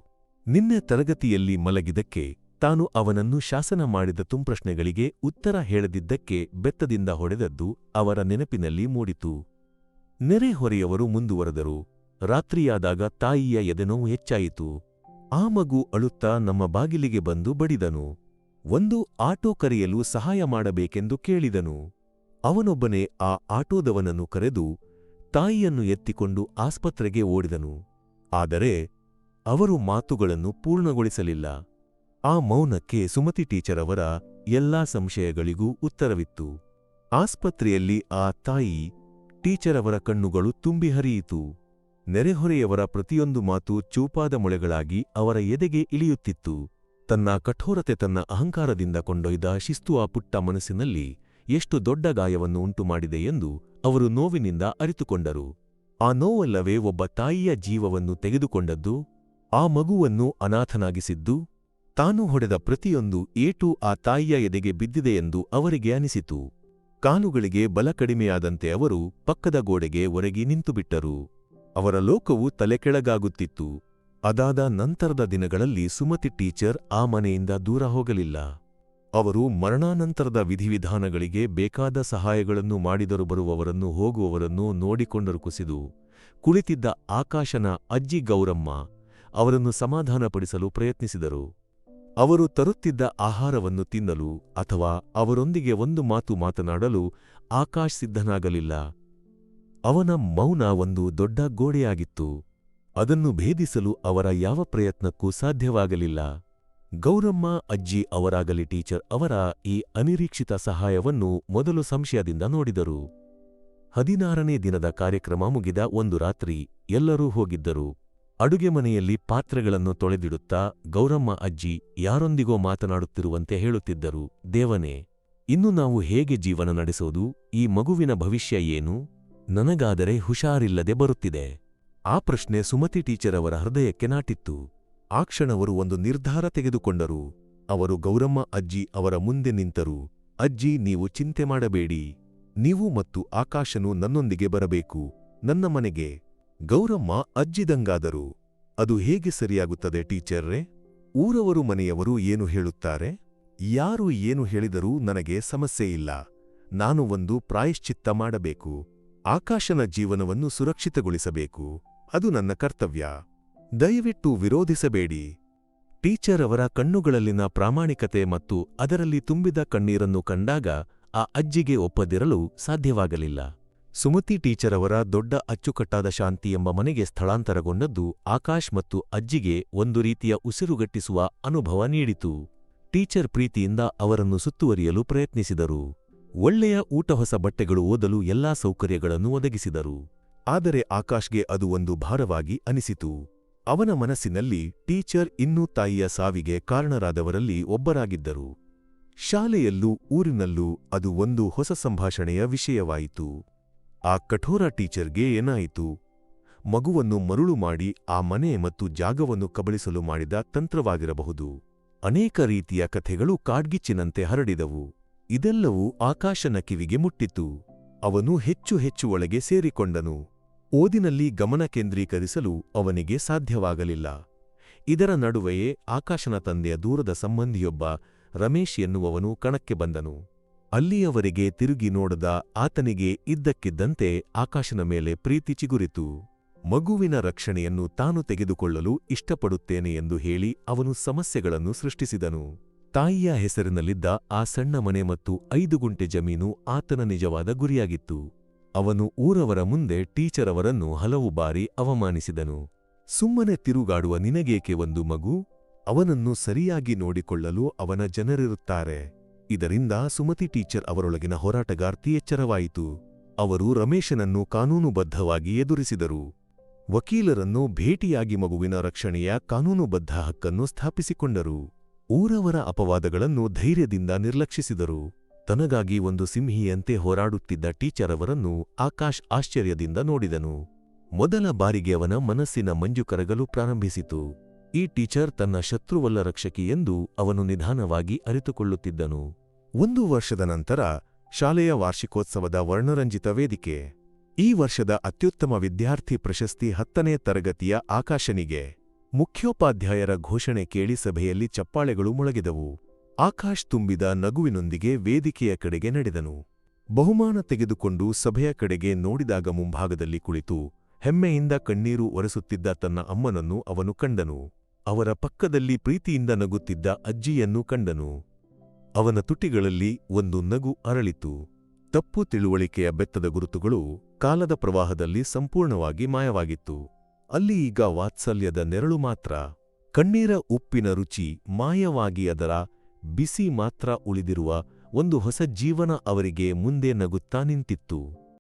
ನಿನ್ನೆ ತರಗತಿಯಲ್ಲಿ ಮಲಗಿದಕ್ಕೆ ತಾನು ಅವನನ್ನು ಶಾಸನ ಮಾಡಿದ ತುಂಪ್ರಶ್ನೆಗಳಿಗೆ ಉತ್ತರ ಹೇಳದಿದ್ದಕ್ಕೆ ಬೆತ್ತದಿಂದ ಹೊಡೆದದ್ದು ಅವರ ನೆನಪಿನಲ್ಲಿ ಮೂಡಿತು. ನೆರೆಹೊರೆಯವರು ಮುಂದುವರೆದರು. ರಾತ್ರಿಯಾದಾಗ ತಾಯಿಯ ಎದೆನೋವು ಹೆಚ್ಚಾಯಿತು. ಆ ಮಗು ಅಳುತ್ತಾ ನಮ್ಮ ಬಾಗಿಲಿಗೆ ಬಂದು ಬಡಿದನು. ಒಂದು ಆಟೋ ಕರೆಯಲು ಸಹಾಯ ಮಾಡಬೇಕೆಂದು ಕೇಳಿದನು. ಅವನೊಬ್ಬನೇ ಆ ಆಟೋದವನನ್ನು ಕರೆದು ತಾಯಿಯನ್ನು ಎತ್ತಿಕೊಂಡು ಆಸ್ಪತ್ರೆಗೆ ಓಡಿದನು. ಆದರೆ ಅವರು ಮಾತುಗಳನ್ನು ಪೂರ್ಣಗೊಳಿಸಲಿಲ್ಲ. ಆ ಮೌನಕ್ಕೆ ಸುಮತಿ ಟೀಚರ್ ಅವರ ಎಲ್ಲಾ ಸಂಶಯಗಳಿಗೂ ಉತ್ತರವಿತ್ತು. ಆಸ್ಪತ್ರೆಯಲ್ಲಿ ಆ ತಾಯಿ ಟೀಚರ್ ಅವರ ಕಣ್ಣುಗಳು ತುಂಬಿ ಹರಿಯಿತು. ನೆರೆಹೊರೆಯವರ ಪ್ರತಿಯೊಂದು ಮಾತು ಚೂಪಾದ ಮೊಳೆಗಳಾಗಿ ಅವರ ಎದೆಗೆ ಇಳಿಯುತ್ತಿತ್ತು. ತನ್ನ ಕಠೋರತೆ ತನ್ನ ಅಹಂಕಾರದಿಂದ ಕೊಂಡೊಯ್ದ ಶಿಸ್ತು ಆ ಪುಟ್ಟ ಮನಸ್ಸಿನಲ್ಲಿ ಎಷ್ಟು ದೊಡ್ಡ ಗಾಯವನ್ನು ಉಂಟುಮಾಡಿದೆ ಎಂದು ಅವರು ನೋವಿನಿಂದ ಅರಿತುಕೊಂಡರು. ಆ ನೋವಲ್ಲವೇ ಒಬ್ಬ ತಾಯಿಯ ಜೀವವನ್ನು ತೆಗೆದುಕೊಂಡದ್ದು, ಆ ಮಗುವನ್ನು ಅನಾಥನಾಗಿಸಿದ್ದು, ತಾನು ಹೊಡೆದ ಪ್ರತಿಯೊಂದು ಏಟು ಆ ತಾಯಿಯ ಎದೆಗೆ ಬಿದ್ದಿದೆಯೆಂದು ಅವರಿಗೆ ಅನಿಸಿತು. ಕಾಲುಗಳಿಗೆ ಬಲ ಕಡಿಮೆಯಾದಂತೆ ಅವರು ಪಕ್ಕದ ಗೋಡೆಗೆ ಒರಗಿ ನಿಂತುಬಿಟ್ಟರು. ಅವರ ಲೋಕವು ತಲೆಕೆಳಗಾಗುತ್ತಿತ್ತು. ಅದಾದ ನಂತರದ ದಿನಗಳಲ್ಲಿ ಸುಮತಿ ಟೀಚರ್ ಆ ಮನೆಯಿಂದ ದೂರ ಹೋಗಲಿಲ್ಲ. ಅವರು ಮರಣಾನಂತರದ ವಿಧಿವಿಧಾನಗಳಿಗೆ ಬೇಕಾದ ಸಹಾಯಗಳನ್ನು ಮಾಡಿದರು ಬರುವವರನ್ನು ಹೋಗುವವರನ್ನು ನೋಡಿಕೊಂಡರು ಕುಸಿದು ಕುಳಿತಿದ್ದ ಆಕಾಶನ ಅಜ್ಜಿ ಗೌರಮ್ಮ ಅವರನ್ನು ಸಮಾಧಾನಪಡಿಸಲು ಪ್ರಯತ್ನಿಸಿದರು. ಅವರು ತರುತ್ತಿದ್ದ ಆಹಾರವನ್ನು ತಿನ್ನಲು ಅಥವಾ ಅವರೊಂದಿಗೆ ಒಂದು ಮಾತು ಮಾತನಾಡಲು ಆಕಾಶ್ ಸಿದ್ಧನಾಗಲಿಲ್ಲ. ಅವನ ಮೌನ ಒಂದು ದೊಡ್ಡ ಗೋಡೆಯಾಗಿತ್ತು. ಅದನ್ನು ಭೇದಿಸಲು ಅವರ ಯಾವ ಪ್ರಯತ್ನಕ್ಕೂ ಸಾಧ್ಯವಾಗಲಿಲ್ಲ. ಗೌರಮ್ಮ ಅಜ್ಜಿ ಅವರಾಗಲಿ ಟೀಚರ್ ಅವರ ಈ ಅನಿರೀಕ್ಷಿತ ಸಹಾಯವನ್ನು ಮೊದಲು ಸಂಶಯದಿಂದ ನೋಡಿದರು. ಹದಿನಾರನೇ ದಿನದ ಕಾರ್ಯಕ್ರಮ ಮುಗಿದ ಒಂದು ರಾತ್ರಿ ಎಲ್ಲರೂ ಹೋಗಿದ್ದರು. ಅಡುಗೆ ಮನೆಯಲ್ಲಿ ಪಾತ್ರೆಗಳನ್ನು ತೊಳೆದಿಡುತ್ತಾ ಗೌರಮ್ಮ ಅಜ್ಜಿ ಯಾರೊಂದಿಗೋ ಮಾತನಾಡುತ್ತಿರುವಂತೆ ಹೇಳುತ್ತಿದ್ದರು, ದೇವನೇ, ಇನ್ನು ನಾವು ಹೇಗೆ ಜೀವನ ನಡೆಸೋದು, ಈ ಮಗುವಿನ ಭವಿಷ್ಯ ಏನು? ನನಗಾದರೆ ಹುಷಾರಿಲ್ಲದೆ ಬರುತ್ತಿದೆ. ಆ ಪ್ರಶ್ನೆ ಸುಮತಿ ಟೀಚರ್ ಅವರ ಹೃದಯಕ್ಕೆ ನಾಟಿತ್ತು. ಆ ಕ್ಷಣವರು ಒಂದು ನಿರ್ಧಾರ ತೆಗೆದುಕೊಂಡರು. ಅವರು ಗೌರಮ್ಮ, ಅಜ್ಜಿ ಅವರ ಮುಂದೆ ನಿಂತರು. ಅಜ್ಜಿ, ನೀವು ಚಿಂತೆ ಮಾಡಬೇಡಿ. ನೀವು ಮತ್ತು ಆಕಾಶನು ನನ್ನೊಂದಿಗೆ ಬರಬೇಕು. ನನ್ನ ಮನೆಗೆ. ಗೌರಮ್ಮ, ಅಜ್ಜಿದಂಗಾದರು. ಅದು ಹೇಗೆ ಸರಿಯಾಗುತ್ತದೆ ಟೀಚರ್ರೆ? ಊರವರು ಮನೆಯವರು ಏನು ಹೇಳುತ್ತಾರೆ? ಯಾರು ಏನು ಹೇಳಿದರೂ ನನಗೆ ಸಮಸ್ಯೆ ಇಲ್ಲ. ನಾನು ಒಂದು ಪ್ರಾಯಶ್ಚಿತ್ತ ಮಾಡಬೇಕು. ಆಕಾಶನ ಜೀವನವನ್ನು ಸುರಕ್ಷಿತಗೊಳಿಸಬೇಕು. ಅದು ನನ್ನ ಕರ್ತವ್ಯ. ದಯವಿಟ್ಟು ವಿರೋಧಿಸಬೇಡಿ. ಟೀಚರ್ ಅವರ ಕಣ್ಣುಗಳಲ್ಲಿನ ಪ್ರಾಮಾಣಿಕತೆ ಮತ್ತು ಅದರಲ್ಲಿ ತುಂಬಿದ ಕಣ್ಣೀರನ್ನು ಕಂಡಾಗ ಆ ಅಜ್ಜಿಗೆ ಒಪ್ಪದಿರಲು ಸಾಧ್ಯವಾಗಲಿಲ್ಲ. ಸುಮತಿ ಟೀಚರ್ ಅವರ ದೊಡ್ಡ ಅಚ್ಚುಕಟ್ಟಾದ ಶಾಂತಿ ಎಂಬ ಮನೆಗೆ ಸ್ಥಳಾಂತರಗೊಂಡದ್ದು ಆಕಾಶ್ ಮತ್ತು ಅಜ್ಜಿಗೆ ಒಂದು ರೀತಿಯ ಉಸಿರುಗಟ್ಟಿಸುವ ಅನುಭವ ನೀಡಿತು. ಟೀಚರ್ ಪ್ರೀತಿಯಿಂದ ಅವರನ್ನು ಸುತ್ತುವರಿಯಲು ಪ್ರಯತ್ನಿಸಿದರು. ಒಳ್ಳೆಯ ಊಟ ಹೊಸ ಬಟ್ಟೆಗಳು ಓದಲು ಎಲ್ಲಾ ಸೌಕರ್ಯಗಳನ್ನು ಒದಗಿಸಿದರು. ಆದರೆ ಆಕಾಶ್ಗೆ ಅದು ಒಂದು ಭಾರವಾಗಿ ಅನಿಸಿತು. ಅವನ ಮನಸ್ಸಿನಲ್ಲಿ ಟೀಚರ್ ಇನ್ನೂ ತಾಯಿಯ ಸಾವಿಗೆ ಕಾರಣರಾದವರಲ್ಲಿ ಒಬ್ಬರಾಗಿದ್ದರು. ಶಾಲೆಯಲ್ಲೂ ಊರಿನಲ್ಲೂ ಅದು ಒಂದು ಹೊಸ ಸಂಭಾಷಣೆಯ ವಿಷಯವಾಯಿತು. ಆ ಕಠೋರ ಟೀಚರ್ಗೆ ಏನಾಯಿತು? ಮಗುವನ್ನು ಮರುಳು ಮಾಡಿ ಆ ಮನೆ ಮತ್ತು ಜಾಗವನ್ನು ಕಬಳಿಸಲು ಮಾಡಿದ ತಂತ್ರವಾಗಿರಬಹುದು. ಅನೇಕ ರೀತಿಯ ಕಥೆಗಳು ಕಾಡ್ಗಿಚ್ಚಿನಂತೆ ಹರಡಿದವು. ಇದೆಲ್ಲವೂ ಆಕಾಶನ ಕಿವಿಗೆ ಮುಟ್ಟಿತು ಅವನು ಹೆಚ್ಚು ಹೆಚ್ಚು ಒಳಗೆ ಸೇರಿಕೊಂಡನು. ಓದಿನಲ್ಲಿ ಗಮನ ಕೇಂದ್ರೀಕರಿಸಲು ಅವನಿಗೆ ಸಾಧ್ಯವಾಗಲಿಲ್ಲ. ಇದರ ನಡುವೆಯೇ ಆಕಾಶನ ತಂದೆಯ ದೂರದ ಸಂಬಂಧಿಯೊಬ್ಬ ರಮೇಶ್ ಎನ್ನುವವನು ಕಣಕ್ಕೆ ಬಂದನು. ಅಲ್ಲಿಯವರೆಗೆ ತಿರುಗಿ ನೋಡದ ಆತನಿಗೆ ಇದ್ದಕ್ಕಿದ್ದಂತೆ ಆಕಾಶನ ಮೇಲೆ ಪ್ರೀತಿ ಚಿಗುರಿತು. ಮಗುವಿನ ರಕ್ಷಣೆಯನ್ನು ತಾನು ತೆಗೆದುಕೊಳ್ಳಲು ಇಷ್ಟಪಡುತ್ತೇನೆ ಎಂದು ಹೇಳಿ ಅವನು ಸಮಸ್ಯೆಗಳನ್ನು ಸೃಷ್ಟಿಸಿದನು. ತಾಯಿಯ ಹೆಸರಿನಲ್ಲಿದ್ದ ಆ ಸಣ್ಣ ಮನೆ ಮತ್ತು ಐದು ಗುಂಟೆ ಜಮೀನು ಆತನ ನಿಜವಾದ ಗುರಿಯಾಗಿತ್ತು. ಅವನು ಊರವರ ಮುಂದೆ ಟೀಚರ್ ಅವರನ್ನು ಹಲವು ಬಾರಿ ಅವಮಾನಿಸಿದನು. ಸುಮ್ಮನೆ ತಿರುಗಾಡುವ ನಿನಗೇಕೆ ಒಂದು ಮಗು? ಅವನನ್ನು ಸರಿಯಾಗಿ ನೋಡಿಕೊಳ್ಳಲು ಅವನ ಜನರಿರುತ್ತಾರೆ. ಇದರಿಂದ ಸುಮತಿ ಟೀಚರ್ ಅವರೊಳಗಿನ ಹೋರಾಟಗಾರ್ತಿ ಎಚ್ಚರವಾಯಿತು. ಅವರು ರಮೇಶನನ್ನು ಕಾನೂನುಬದ್ಧವಾಗಿ ಎದುರಿಸಿದರು. ವಕೀಲರನ್ನು ಭೇಟಿಯಾಗಿ ಮಗುವಿನ ರಕ್ಷಣೆಯ ಕಾನೂನುಬದ್ಧ ಹಕ್ಕನ್ನು ಸ್ಥಾಪಿಸಿಕೊಂಡರು. ಊರವರ ಅಪವಾದಗಳನ್ನು ಧೈರ್ಯದಿಂದ ನಿರ್ಲಕ್ಷಿಸಿದರು. ತನಗಾಗಿ ಒಂದು ಸಿಂಹಿಯಂತೆ ಹೋರಾಡುತ್ತಿದ್ದ ಟೀಚರ್ ಅವರನ್ನು ಆಕಾಶ್ ಆಶ್ಚರ್ಯದಿಂದ ನೋಡಿದನು. ಮೊದಲ ಬಾರಿಗೆ ಅವನ ಮನಸ್ಸಿನ ಮಂಜು ಕರಗಲು ಪ್ರಾರಂಭಿಸಿತು. ಈ ಟೀಚರ್ ತನ್ನ ಶತ್ರುವಲ್ಲ ರಕ್ಷಕಿ ಎಂದು ಅವನು ನಿಧಾನವಾಗಿ ಅರಿತುಕೊಳ್ಳುತ್ತಿದ್ದನು. ಒಂದು ವರ್ಷದ ನಂತರ ಶಾಲೆಯ ವಾರ್ಷಿಕೋತ್ಸವದ ವರ್ಣರಂಜಿತ ವೇದಿಕೆ. ಈ ವರ್ಷದ ಅತ್ಯುತ್ತಮ ವಿದ್ಯಾರ್ಥಿ ಪ್ರಶಸ್ತಿ ಹತ್ತನೇ ತರಗತಿಯ ಆಕಾಶನಿಗೆ ಮುಖ್ಯೋಪಾಧ್ಯಾಯರ ಘೋಷಣೆ ಕೇಳಿ ಸಭೆಯಲ್ಲಿ ಚಪ್ಪಾಳೆಗಳು ಮೊಳಗಿದವು. ಆಕಾಶ್ ತುಂಬಿದ ನಗುವಿನೊಂದಿಗೆ ವೇದಿಕೆಯ ಕಡೆಗೆ ನಡೆದನು. ಬಹುಮಾನ ತೆಗೆದುಕೊಂಡು ಸಭೆಯ ಕಡೆಗೆ ನೋಡಿದಾಗ ಮುಂಭಾಗದಲ್ಲಿ ಕುಳಿತು ಹೆಮ್ಮೆಯಿಂದ ಕಣ್ಣೀರು ಒರೆಸುತ್ತಿದ್ದ ತನ್ನ ಅಮ್ಮನನ್ನು ಅವನು ಕಂಡನು. ಅವರ ಪಕ್ಕದಲ್ಲಿ ಪ್ರೀತಿಯಿಂದ ನಗುತ್ತಿದ್ದ ಅಜ್ಜಿಯನ್ನು ಕಂಡನು. ಅವನ ತುಟಿಗಳಲ್ಲಿ ಒಂದು ನಗು ಅರಳಿತು. ತಪ್ಪು ತಿಳುವಳಿಕೆಯ ಬೆತ್ತದ ಗುರುತುಗಳು ಕಾಲದ ಪ್ರವಾಹದಲ್ಲಿ ಸಂಪೂರ್ಣವಾಗಿ ಮಾಯವಾಗಿತ್ತು. ಅಲ್ಲಿ ಈಗ ವಾತ್ಸಲ್ಯದ ನೆರಳು ಮಾತ್ರ. ಕಣ್ಣೀರ ಉಪ್ಪಿನ ರುಚಿ ಮಾಯವಾಗಿ ಅದರ ಬಿಸಿ ಮಾತ್ರ ಉಳಿದಿರುವ ಒಂದು ಹೊಸ ಜೀವನ ಅವರಿಗೆ ಮುಂದೆ ನಗುತ್ತಾ ನಿಂತಿತ್ತು.